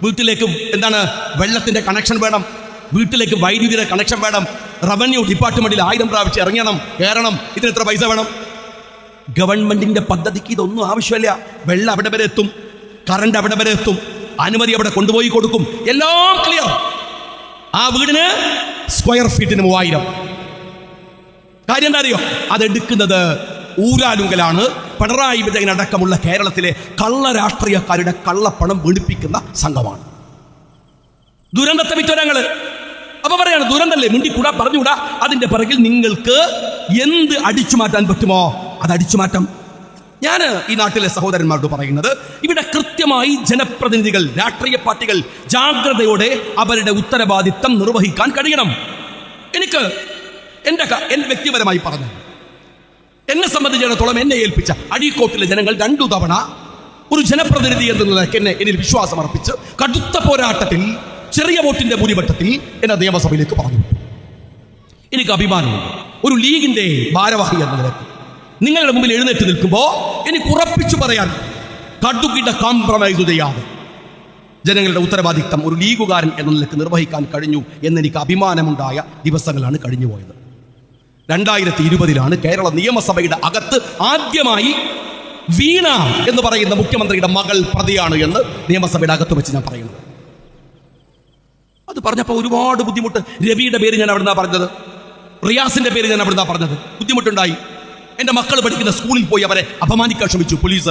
വീട്ടിലേക്ക് എന്താണ് വെള്ളത്തിന്റെ കണക്ഷൻ വേണം. വീട്ടിലേക്ക് വൈദ്യുതിയുടെ കണക്ഷൻ വേണം. റവന്യൂ ഡിപ്പാർട്ട്മെന്റിൽ ആയിരം പ്രാവശ്യം ഇറങ്ങണം. കയറണം. ഇതിന് എത്ര പൈസ വേണം? ഗവൺമെന്റിന്റെ പദ്ധതിക്ക് ഇതൊന്നും ആവശ്യമില്ല. വെള്ളം അവിടെ വരെ എത്തും. കറണ്ട് അവിടെ വരെ എത്തും. അനുമതി അവിടെ കൊണ്ടുപോയി കൊടുക്കും. എല്ലാം ക്ലിയർ ആ വീടിന് സ്ക്വയർ ഫീറ്റിന് മൂവായിരം. കാര്യം എന്താ അറിയോ? അതെടുക്കുന്നത് ഊരാലുങ്കലാണ്. പിണറായി വിജയൻ അടക്കമുള്ള കേരളത്തിലെ കള്ള രാഷ്ട്രീയക്കാരുടെ കള്ളപ്പണം വെളുപ്പിക്കുന്ന സംഘമാണ്. ദുരന്തത്തെ വിറ്റോരങ്ങൾ. അപ്പൊ പറയാണ് ദുരന്തല്ലേ? മിണ്ടിക്കൂടാ പറഞ്ഞുകൂടാ. അതിന്റെ പിറകിൽ നിങ്ങൾക്ക് എന്ത് അടിച്ചു മാറ്റാൻ പറ്റുമോ? അത് അടിച്ചു മാറ്റാം ഞാൻ ഈ നാട്ടിലെ സഹോദരന്മാരോട് പറയുന്നത് ഇവിടെ കൃത്യമായി ജനപ്രതിനിധികൾ രാഷ്ട്രീയ പാർട്ടികൾ ജാഗ്രതയോടെ അവരുടെ ഉത്തരവാദിത്തം നിർവഹിക്കാൻ കഴിയണം. എനിക്ക് എന്റെ എന്റെ വ്യക്തിപരമായി പറഞ്ഞു എന്നെ സംബന്ധിച്ചിടത്തോളം എന്നെ ഏൽപ്പിച്ച അഴീക്കോട്ടിലെ ജനങ്ങൾ രണ്ടു തവണ ഒരു ജനപ്രതിനിധി എന്ന നിലയ്ക്ക് എന്നെ എന്നിൽ വിശ്വാസം അർപ്പിച്ച് കടുത്ത പോരാട്ടത്തിൽ ചെറിയ വോട്ടിന്റെ ഭൂരിപക്ഷത്തിൽ എന്നെ നിയമസഭയിലേക്ക് പറഞ്ഞു. എനിക്ക് അഭിമാനമുണ്ട്. ഒരു ലീഗിന്റെ ഭാരവാഹി എന്ന നിലയ്ക്ക് നിങ്ങളുടെ മുമ്പിൽ എഴുന്നേറ്റ് നിൽക്കുമ്പോൾ എനിക്ക് ഉറപ്പിച്ചു പറയാൻ കടുകിട കോംപ്രമൈസ് ചെയ്യാതെ ജനങ്ങളുടെ ഉത്തരവാദിത്തം ഒരു ലീഗുകാരൻ എന്ന നിലയ്ക്ക് നിർവഹിക്കാൻ കഴിഞ്ഞു എന്നെനിക്ക് അഭിമാനമുണ്ടായ ദിവസങ്ങളാണ് കഴിഞ്ഞുപോയത്. രണ്ടായിരത്തി ഇരുപതിലാണ് കേരള നിയമസഭയുടെ അകത്ത് ആദ്യമായി വീണ എന്ന് പറയുന്ന മുഖ്യമന്ത്രിയുടെ മകൾ പ്രതിയാണ് എന്ന് നിയമസഭയുടെ അകത്ത് വെച്ച് ഞാൻ പറയുന്നത് അത് പറഞ്ഞപ്പോൾ ഒരുപാട് ബുദ്ധിമുട്ട്. രവിയുടെ പേര് ഞാൻ അവിടുന്ന് പറഞ്ഞത്. റിയാസിന്റെ പേര് ഞാൻ അവിടുന്ന് പറഞ്ഞത്. ബുദ്ധിമുട്ടുണ്ടായി. എന്റെ മക്കൾ പഠിക്കുന്ന സ്കൂളിൽ പോയി അവരെ അപമാനിക്കാൻ ശ്രമിച്ചു പോലീസ്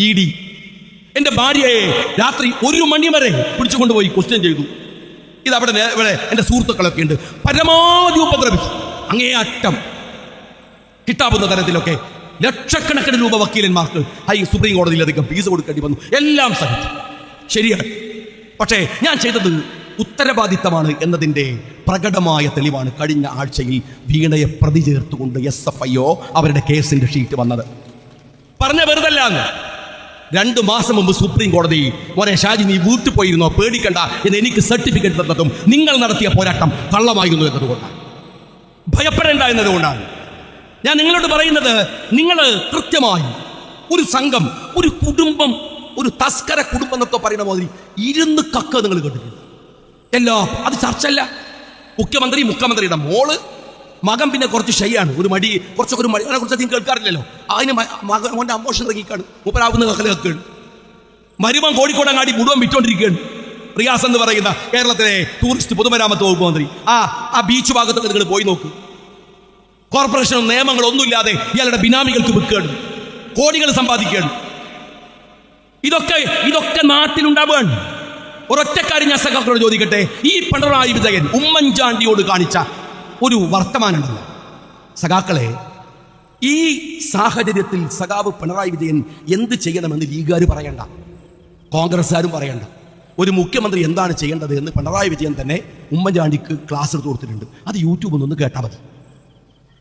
ഇ ഡി. എന്റെ ഭാര്യയെ രാത്രി ഒരു മണി വരെ പിടിച്ചുകൊണ്ടുപോയി ക്വസ്റ്റ്യൻ ചെയ്തു. ഇത് അവിടെ ഇവിടെ എന്റെ സുഹൃത്തുക്കളൊക്കെ ഉണ്ട്. പരമാവധി ഉപദ്രവിച്ചു. അങ്ങേ അങ്ങേയറ്റം കിട്ടാവുന്ന തരത്തിലൊക്കെ ലക്ഷക്കണക്കിന് രൂപ വക്കീലന്മാർക്ക് ഹൈ സുപ്രീം കോടതിയിലധികം ഫീസ് കൊടുക്കേണ്ടി വന്നു. എല്ലാം സഹിച്ചു. ശരിയാണ്. പക്ഷേ ഞാൻ ചെയ്തത് ഉത്തരവാദിത്തമാണ് എന്നതിന്റെ പ്രകടമായ തെളിവാണ് കഴിഞ്ഞ ആഴ്ചയിൽ വീണയെ പ്രതി ചേർത്തുകൊണ്ട് എസ് എഫ് ഐ ഒ അവരുടെ കേസിന്റെ ഷീറ്റ് വന്നത്. പറഞ്ഞ വെറുതല്ല രണ്ടു മാസം മുമ്പ് സുപ്രീം കോടതി മോനെ ഷാജി നീ വീട്ടിൽ പോയിരുന്നോ? പേടിക്കണ്ട എന്ന് എനിക്ക് സർട്ടിഫിക്കറ്റ് തന്നതും നിങ്ങൾ നടത്തിയ പോരാട്ടം കള്ളമായിരുന്നു എന്നതുകൊണ്ടാണ്. ഭയപ്പെടേണ്ട എന്നതുകൊണ്ടാണ്. ഞാൻ നിങ്ങളോട് പറയുന്നത് നിങ്ങൾ കൃത്യമായി ഒരു സംഘം ഒരു കുടുംബം ഒരു തസ്കര കുടുംബം എന്നൊക്കെ പറയുന്ന മാതിരി ഇരുന്ന് കക്ക നിങ്ങൾ കേട്ടിട്ടുണ്ട്. എല്ലാ അത് ചർച്ചയല്ല. മുഖ്യമന്ത്രി മുഖ്യമന്ത്രിയുടെ മോൾ മകൻ പിന്നെ കുറച്ച് ഷൈയാണ് ഒരു മടി കുറച്ചൊക്കെ ഒരു മടി. അതിനെ കുറിച്ച് അധികം കേൾക്കാറില്ലല്ലോ. അതിന് മകൻ മോന്റെ അമ്മോഷൻ ഇറങ്ങിക്കാണ്. മുപ്പരാവുന്ന കക്കൽ കക്കുകൾ മരുമൻ കോഴിക്കോടങ്ങാടി മുഴുവൻ വിറ്റോണ്ടിരിക്കുകയാണ്. റിയാസ് എന്ന് പറയുന്ന കേരളത്തിലെ ടൂറിസ്റ്റ് പൊതുമരാമത്ത് വകുപ്പ് മന്ത്രി. ആ ആ ബീച്ച് ഭാഗത്തൊക്കെ നിങ്ങൾ പോയി നോക്കൂ. കോർപ്പറേഷനും നിയമങ്ങളും ഒന്നുമില്ലാതെ ഇയാളുടെ ബിനാമികൾക്ക് വിൽക്കുകയാണ്. കോടികൾ സമ്പാദിക്കുകയാണ്. ഇതൊക്കെ ഇതൊക്കെ നാട്ടിലുണ്ടാവുകയാണ്. ഒരൊറ്റ കാര്യം ഞാൻ സഖാക്കളോട് ചോദിക്കട്ടെ? ഈ പിണറായി വിജയൻ ഉമ്മൻചാണ്ടിയോട് കാണിച്ച ഒരു വർത്തമാനമുണ്ടല്ലോ സഖാക്കളെ ഈ സാഹചര്യത്തിൽ സഖാവ് പിണറായി വിജയൻ എന്ത് ചെയ്യണമെന്ന് ലീഗുകാർ പറയണ്ട. കോൺഗ്രസ്സുകാരും പറയണ്ട. ഒരു മുഖ്യമന്ത്രി എന്താണ് ചെയ്യേണ്ടത് എന്ന് പിണറായി വിജയൻ തന്നെ ഉമ്മൻചാണ്ടിക്ക് ക്ലാസ് എടുത്ത് കൊടുത്തിട്ടുണ്ട്. അത് യൂട്യൂബിൽ നിന്ന് കേട്ടാൽ മതി.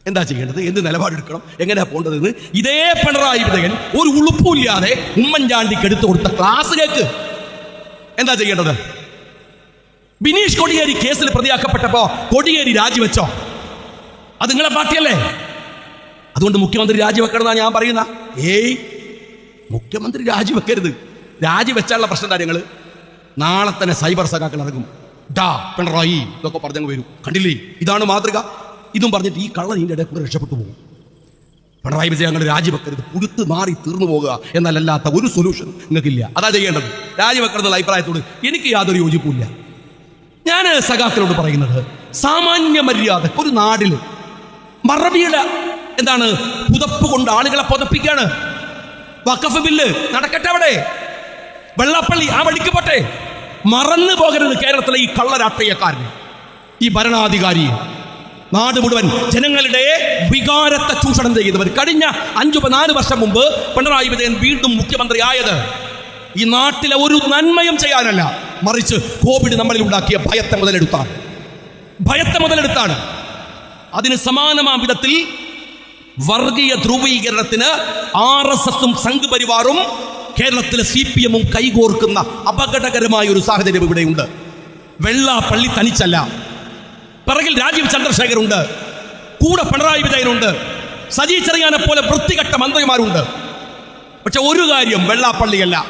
എന്താ ചെയ്യേണ്ടത്? എന്ത് നിലപാടെടുക്കണം? എങ്ങനെയാ പോകേണ്ടതെന്ന്? ഇതേ പിണറായി വിജയൻ ഒരു ഉളുപ്പുമില്ലാതെ ഉമ്മൻചാണ്ടിക്ക് എടുത്തു കൊടുത്ത ക്ലാസ് കേക്ക്. എന്താ ചെയ്യേണ്ടത്? ബിനീഷ് കൊടിയേരി കേസിൽ പ്രതിയാക്കപ്പെട്ടപ്പോ കൊടിയേരി രാജിവെച്ചോ? അത് നിങ്ങളെ പാർട്ടിയല്ലേ? അതുകൊണ്ട് മുഖ്യമന്ത്രി രാജിവെക്കണമെന്നാ ഞാൻ പറയുന്ന. ഏയ് മുഖ്യമന്ത്രി രാജിവെക്കരുത്. രാജിവെച്ചാലുള്ള പ്രശ്നം കാര്യങ്ങൾ നാളെ തന്നെ സൈബർ സഖാക്കൾ ഇറങ്ങും. ഡാ പിണറായി ഇതൊക്കെ പറഞ്ഞങ്ങ് വരും. കണ്ടില്ലേ? ഇതാണ് മാതൃക. ഇതും പറഞ്ഞിട്ട് ഈ കള്ള ഇതിന്റെ ഇടയിൽ കൂടെ രക്ഷപ്പെട്ടു പോകും. പിണറായി വിജയൻ ഞങ്ങൾ രാജിവെക്കരുത്. പുഴുത്ത് മാറി തീർന്നു പോകുക എന്നല്ലാത്ത ഒരു സൊല്യൂഷൻ നിങ്ങൾക്കില്ല. അതാ ചെയ്യേണ്ടത്. രാജിവെക്കണമെന്നുള്ള അഭിപ്രായത്തോട് എനിക്ക് യാതൊരു യോജിപ്പുമില്ല. ഞാൻ സഖാക്കളോട് പറയുന്നത് സാമാന്യ മര്യാദ ഒരു നാടിൽ മറവിയുടെ എന്താണ് പുതപ്പ് കൊണ്ട് ആളുകളെ പുതപ്പിക്കാണ് വക്കഫ് ബില്ല് നടക്കട്ടെ അവിടെ. വെള്ളപ്പള്ളി ആ വഴിക്ക് പോട്ടെ. മറന്നു പോകരുത് കേരളത്തിലെ ഈ കള്ള രാഷ്ട്രീയക്കാരന് ഈ ഭരണാധികാരി നാട് മുഴുവൻ ജനങ്ങളുടെ വികാരത്തെ ചൂഷണം ചെയ്യുന്നവർ കഴിഞ്ഞ അഞ്ചു നാല് വർഷം മുമ്പ് പിണറായി വിജയൻ വീണ്ടും മുഖ്യമന്ത്രി ആയത് ഈ നാട്ടിലെ ഒരു നന്മയും ചെയ്യാനല്ല മറിച്ച് കോവിഡ് നമ്മളിൽ ഉണ്ടാക്കിയ ഭയത്തെ മുതലെടുത്താണ്. ഭയത്തെ മുതലെടുത്താണ്. അതിന് സമാനമായ വിധത്തിൽ വർഗീയ ധ്രുവീകരണത്തിന് ആർ എസ് എസും സംഘപരിവാറും കേരളത്തിലെ സി പി എമ്മും കൈകോർക്കുന്ന അപകടകരമായ ഒരു സാഹചര്യം ഇവിടെയുണ്ട്. വെള്ളാപ്പള്ളി തനിച്ചല്ല. പിറകിൽ രാജീവ് ചന്ദ്രശേഖർ ഉണ്ട് കൂടെ പിണറായി വിജയനുണ്ട്. സജി ചെറിയാനെ പോലെ വൃത്തികെട്ട മന്ത്രിമാരുണ്ട്. പക്ഷെ ഒരു കാര്യം വെള്ളാപ്പള്ളിയല്ല.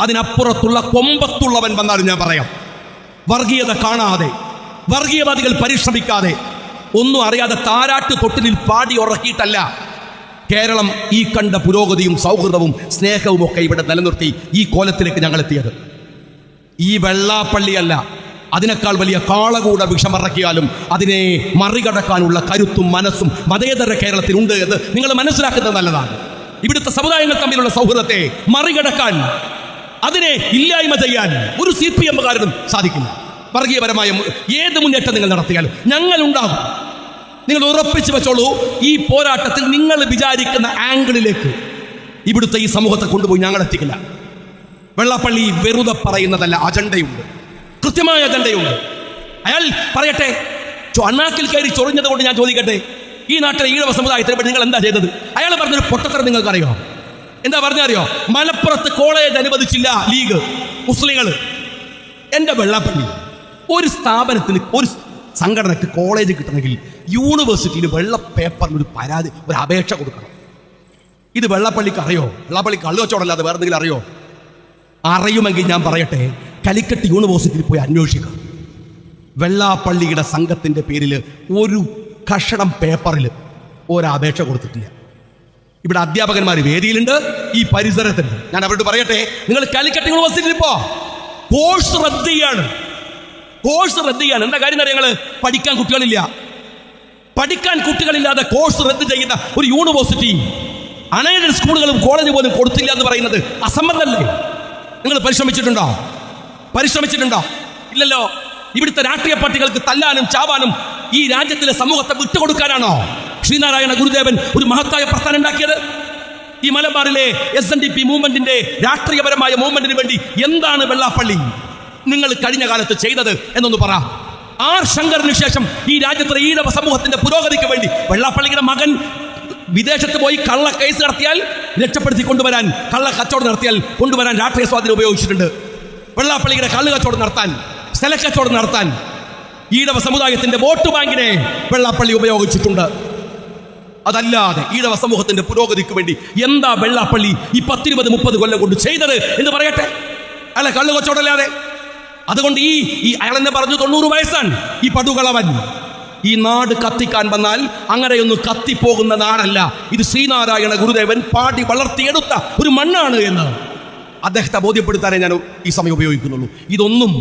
അതിനപ്പുറത്തുള്ള കൊമ്പത്തുള്ളവൻ വന്നാലും ഞാൻ പറയാം. വർഗീയത കാണാതെ വർഗീയവാദികൾ പരിശ്രമിക്കാതെ ഒന്നും അറിയാതെ താരാട്ട് തൊട്ടിലിൽ പാടി ഉറക്കിയിട്ടല്ല. കേരളം ഈ കണ്ട പുരോഗതിയും സൗഹൃദവും സ്നേഹവും ഒക്കെ ഇവിടെ നിലനിർത്തി ഈ കോലത്തിലേക്ക് ഞങ്ങൾ എത്തിയത്. ഈ വെള്ളാപ്പള്ളിയല്ല. അതിനേക്കാൾ വലിയ കാളകൂട വിഷമറക്കിയാലും അതിനെ മറികടക്കാനുള്ള കരുത്തും മനസ്സും മതേതര കേരളത്തിലുണ്ട് എന്ന് നിങ്ങൾ മനസ്സിലാക്കുന്നത് നല്ലതാണ്. ഇവിടുത്തെ സമുദായങ്ങൾ തമ്മിലുള്ള സൗഹൃദത്തെ മറികടക്കാൻ അതിനെ ഇല്ലായ്മ ചെയ്യാൻ ഒരു സി പി എമ്മുകാരനും സാധിക്കില്ല. വർഗീയപരമായ ഏത് മുന്നേറ്റം നിങ്ങൾ നടത്തിയാലും ഞങ്ങൾ ഞങ്ങളുണ്ടാകും. നിങ്ങൾ ഉറപ്പിച്ചു വെച്ചോളൂ ഈ പോരാട്ടത്തിൽ നിങ്ങൾ വിചാരിക്കുന്ന ആംഗിളിലേക്ക് ഇവിടുത്തെ ഈ സമൂഹത്തെ കൊണ്ടുപോയി ഞങ്ങൾ എത്തിക്കില്ല. വെള്ളപ്പള്ളി വെറുതെ പറയുന്നതല്ല അജണ്ടയുണ്ട്. കൃത്യമായ അജണ്ടയുണ്ട്. അയാൾ പറയട്ടെ അണ്ണാക്കിൽ കയറി ചൊറിഞ്ഞത് കൊണ്ട് ഞാൻ ചോദിക്കട്ടെ ഈ നാട്ടിലെ ഈഴവ സമുദായത്തിനെ പറ്റി നിങ്ങൾ എന്താ ചെയ്തത്? അയാൾ പറഞ്ഞൊരു പൊട്ടത്തരം നിങ്ങൾക്കറിയോ? എന്താ പറഞ്ഞറിയോ? മലപ്പുറത്ത് കോളേജ് അനുവദിച്ചില്ല ലീഗ് മുസ്ലിങ്ങൾ എന്റെ വെള്ളാപ്പള്ളി ഒരു സ്ഥാപനത്തിന് ഒരു സംഘടനക്ക് കോളേജ് കിട്ടണമെങ്കിൽ യൂണിവേഴ്സിറ്റിയിൽ വെള്ള പേപ്പറിന് ഒരു പരാതി ഒരു അപേക്ഷ കൊടുക്കണം. ഇത് വെള്ളപ്പള്ളിക്ക് അറിയോ? വെള്ളപ്പള്ളി കള്ളുവച്ചോടല്ലാതെ വേറെ എന്തെങ്കിലും അറിയോ? അറിയുമെങ്കിൽ ഞാൻ പറയട്ടെ കലിക്കട്ട് യൂണിവേഴ്സിറ്റിയിൽ പോയി അന്വേഷിക്കുക. വെള്ളാപ്പള്ളിയുടെ സംഘത്തിന്റെ പേരിൽ ഒരു കഷണം പേപ്പറിൽ ഒരപേക്ഷ കൊടുത്തിട്ടില്ല. ഇവിടെ അധ്യാപകന്മാർ വേദിയിലുണ്ട് ഈ പരിസരത്തുണ്ട്. ഞാൻ അവരോട് പറയട്ടെ നിങ്ങൾ കാലിക്കറ്റ് യൂണിവേഴ്സിറ്റിയിൽ പോ. കോഴ്സ് റദ്ദ് ചെയ്യാണ്. കോഴ്സ് റദ്ദ് ചെയ്യാണ്. എന്താ കാര്യം അറിയാം ഞങ്ങൾ പഠിക്കാൻ കുട്ടികളില്ല. പഠിക്കാൻ കുട്ടികളില്ലാതെ കോഴ്സ് റദ്ദ് ചെയ്യുന്ന ഒരു യൂണിവേഴ്സിറ്റി അനേക സ്കൂളുകളും കോളേജ് പോലും കൊടുത്തില്ല എന്ന് പറയുന്നത് അസംബന്ധമല്ലേ നിങ്ങൾ പരിശ്രമിച്ചിട്ടുണ്ടോ? പരിശ്രമിച്ചിട്ടുണ്ടോ? ഇല്ലല്ലോ. ഇവിടുത്തെ രാഷ്ട്രീയ പാർട്ടികൾക്ക് തല്ലാനും ചാവാനും ഈ രാജ്യത്തിലെ സമൂഹത്തെ വിട്ടുകൊടുക്കാനാണോ? ശ്രീനാരായണ ഗുരുദേവൻ ഒരു മഹത്തായ പ്രസ്ഥാനം ഉണ്ടാക്കിയത്. ഈ മലബാറിലെ എസ് എൻ ഡി പി മൂവ്മെന്റിന്റെ രാഷ്ട്രീയപരമായ മൂവ്മെന്റിന് വേണ്ടി എന്താണ് വെള്ളാപ്പള്ളി? നിങ്ങൾ കഴിഞ്ഞ കാലത്ത് ചെയ്തത് എന്നൊന്ന് പറ. ആർ ശങ്കറിന് ശേഷം ഈ രാജ്യത്തെ ഈഴവ സമൂഹത്തിന്റെ പുരോഗതിക്ക് വേണ്ടി വെള്ളാപ്പള്ളിയുടെ മകൻ വിദേശത്ത് പോയി കള്ള കേസ് നടത്തിയാൽ രക്ഷപ്പെടുത്തി കൊണ്ടുവരാൻ കള്ള കച്ചവടം നടത്തിയാൽ കൊണ്ടുവരാൻ രാഷ്ട്രീയ സ്വാധീനം ഉപയോഗിച്ചിട്ടുണ്ട്. വെള്ളാപ്പള്ളിയുടെ കള്ളു കച്ചവടം നടത്താൻ സ്ഥലക്കച്ചവടം നടത്താൻ ഈഴവ സമുദായത്തിന്റെ വോട്ട് ബാങ്കിനെ വെള്ളാപ്പള്ളി ഉപയോഗിച്ചിട്ടുണ്ട്. അതല്ലാതെ ഈടവ സമൂഹത്തിന്റെ പുരോഗതിക്ക് വേണ്ടി എന്താ വെള്ളാപ്പള്ളി ഈ പത്തിരുപത് മുപ്പത് കൊല്ലം കൊണ്ട് ചെയ്തത് എന്ന് പറയട്ടെ? അല്ല കള്ളു കച്ചവടമല്ലാതെ അതുകൊണ്ട് ഈ ഈ അയാൾ എന്നെ പറഞ്ഞു തൊണ്ണൂറ് വയസ്സാണ്. ഈ പടുകളവൻ ഈ നാട് കത്തിക്കാൻ വന്നാൽ അങ്ങനെയൊന്നും കത്തിപ്പോകുന്ന നാടല്ല. ഇത് ശ്രീനാരായണ ഗുരുദേവൻ പാടി വളർത്തിയെടുത്ത ഒരു മണ്ണാണ് എന്ന്. അദ്ദേഹത്തെ ബോധ്യപ്പെടുത്താനേ ഞാൻ ഈ സമയം ഉപയോഗിക്കുന്നുള്ളൂ. ഇതൊന്നും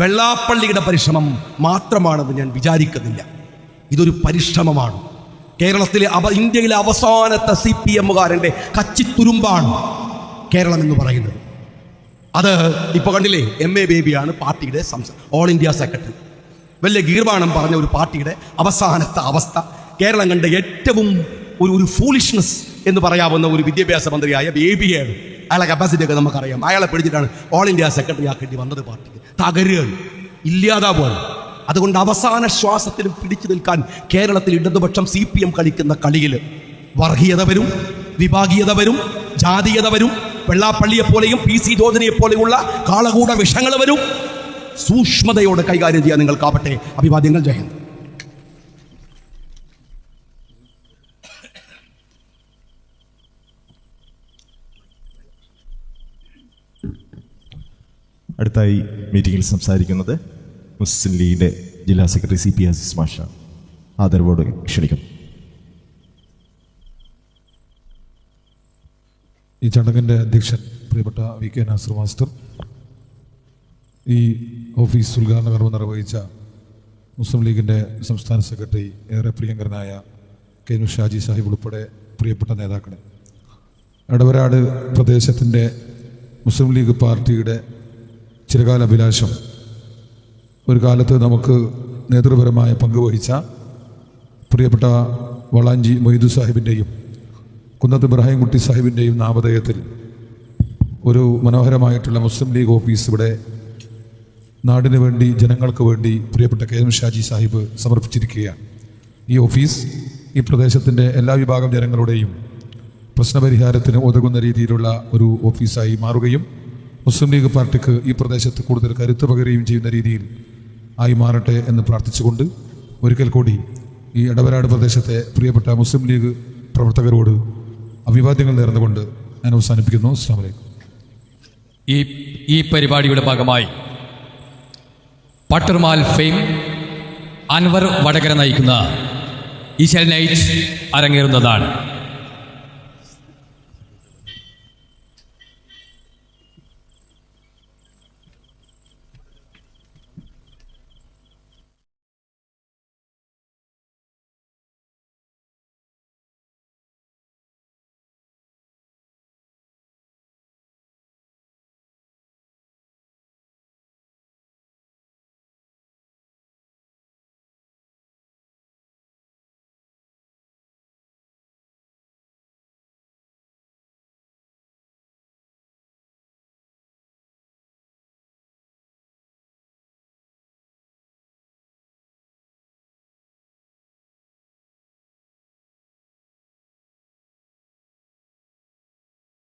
വെള്ളാപ്പള്ളിയുടെ പരിശ്രമം മാത്രമാണെന്ന് ഞാൻ വിചാരിക്കുന്നില്ല. ഇതൊരു പരിശ്രമമാണ്. കേരളത്തിലെ അവ ഇന്ത്യയിലെ അവസാനത്തെ സി പി എമ്മുകാരന്റെ കച്ചിത്തുരുമ്പാണ് കേരളം എന്ന് പറയുന്നത്. അത് ഇപ്പോൾ കണ്ടില്ലേ എം എ ബേബിയാണ് പാർട്ടിയുടെ സംസ ഓൾ ഇന്ത്യ സെക്രട്ടറി വലിയ ഗീർവാണം പറഞ്ഞ ഒരു പാർട്ടിയുടെ അവസാനത്തെ അവസ്ഥ. കേരളം കണ്ട ഏറ്റവും ഒരു ഒരു ഫൂളിഷ്നെസ് എന്ന് പറയാവുന്ന ഒരു വിദ്യാഭ്യാസ മന്ത്രിയായ ബേബിയാണ് അയാളെ കപ്പാസിറ്റി ഒക്കെ നമുക്കറിയാം. അയാളെ പിടിച്ചിട്ടാണ് ഓൾ ഇന്ത്യ സെക്രട്ടറി ആക്കേണ്ടി വന്നത് പാർട്ടിക്ക്. തകരുകയാണ്. പോലെ. അതുകൊണ്ട് അവസാന ശ്വാസത്തിലും പിടിച്ചു നിൽക്കാൻ കേരളത്തിൽ ഇടതുപക്ഷം സി പി എം കളിക്കുന്ന കളിയിൽ വർഗീയത വരും വിഭാഗീയത വരും ജാതീയത വരും വെള്ളാപ്പള്ളിയെ പോലെയും പി സി ജോർജിനെ പോലെയുള്ള കാളകൂട വിഷങ്ങൾ വരും. സൂക്ഷ്മതയോടെ കൈകാര്യം ചെയ്യാൻ നിങ്ങൾക്കാവട്ടെ. അഭിവാദ്യങ്ങൾ ജയന്ത് അടുത്തായി മീറ്റിംഗിൽ സംസാരിക്കുന്നത് മുസ്ലിം ലീഗിന്റെ ജില്ലാ സെക്രട്ടറി സി പി അസീസ് മാഷ. ആദരവോട് ക്ഷണിക്കുന്നു. ഈ ചടങ്ങിന്റെ അധ്യക്ഷൻ പ്രിയപ്പെട്ട വി കെ നാസർ മാസ്റ്റർ ഈ ഓഫീസ് ഉദ്ഘാടന കർമ്മം നിർവഹിച്ച മുസ്ലിം ലീഗിന്റെ സംസ്ഥാന സെക്രട്ടറി ഏറെ പ്രിയങ്കരനായ കെ നു ഷാജി സാഹിബ് ഉൾപ്പെടെ പ്രിയപ്പെട്ട നേതാക്കളെ. ഇടവരാട് പ്രദേശത്തിന്റെ മുസ്ലിം ലീഗ് പാർട്ടിയുടെ ചിരകാല അഭിലാഷം ഒരു കാലത്ത് നമുക്ക് നേതൃപരമായ പങ്കുവഹിച്ച പ്രിയപ്പെട്ട വളാഞ്ചി മൊയ്തു സാഹിബിന്റെയും കുന്നത്ത് ഇബ്രാഹിം കുട്ടി സാഹിബിന്റെയും നാമധേയത്തിൽ ഒരു മനോഹരമായിട്ടുള്ള മുസ്ലിം ലീഗ് ഓഫീസ് ഇവിടെ നാടിന് വേണ്ടി ജനങ്ങൾക്ക് വേണ്ടി പ്രിയപ്പെട്ട കെ എം ഷാജി സാഹിബ് സമർപ്പിച്ചിരിക്കുകയാണ്. ഈ ഓഫീസ് ഈ പ്രദേശത്തിന്റെ എല്ലാ വിഭാഗം ജനങ്ങളുടെയും പ്രശ്നപരിഹാരത്തിന് ഉതകുന്ന രീതിയിലുള്ള ഒരു ഓഫീസായി മാറുകയും മുസ്ലിം ലീഗ് പാർട്ടിക്ക് ഈ പ്രദേശത്ത് കൂടുതൽ കരുത്ത് പകരുകയും ചെയ്യുന്ന രീതിയിൽ ആയി മാറട്ടെ എന്ന് പ്രാർത്ഥിച്ചുകൊണ്ട് ഒരിക്കൽ കൂടി ഈ ഇടവരാട് പ്രദേശത്തെ പ്രിയപ്പെട്ട മുസ്ലിം ലീഗ് പ്രവർത്തകരോട് അഭിവാദ്യങ്ങൾ നേർന്നുകൊണ്ട് ഞാൻ അവസാനിപ്പിക്കുന്നു. അസ്സാം ഈ ഈ പരിപാടിയുടെ ഭാഗമായി പട്ടർമാൽ ഫെയിം അൻവർ വടകര നയിക്കുന്ന ഈശൽ നൈറ്റ് അരങ്ങേറുന്നതാണ്.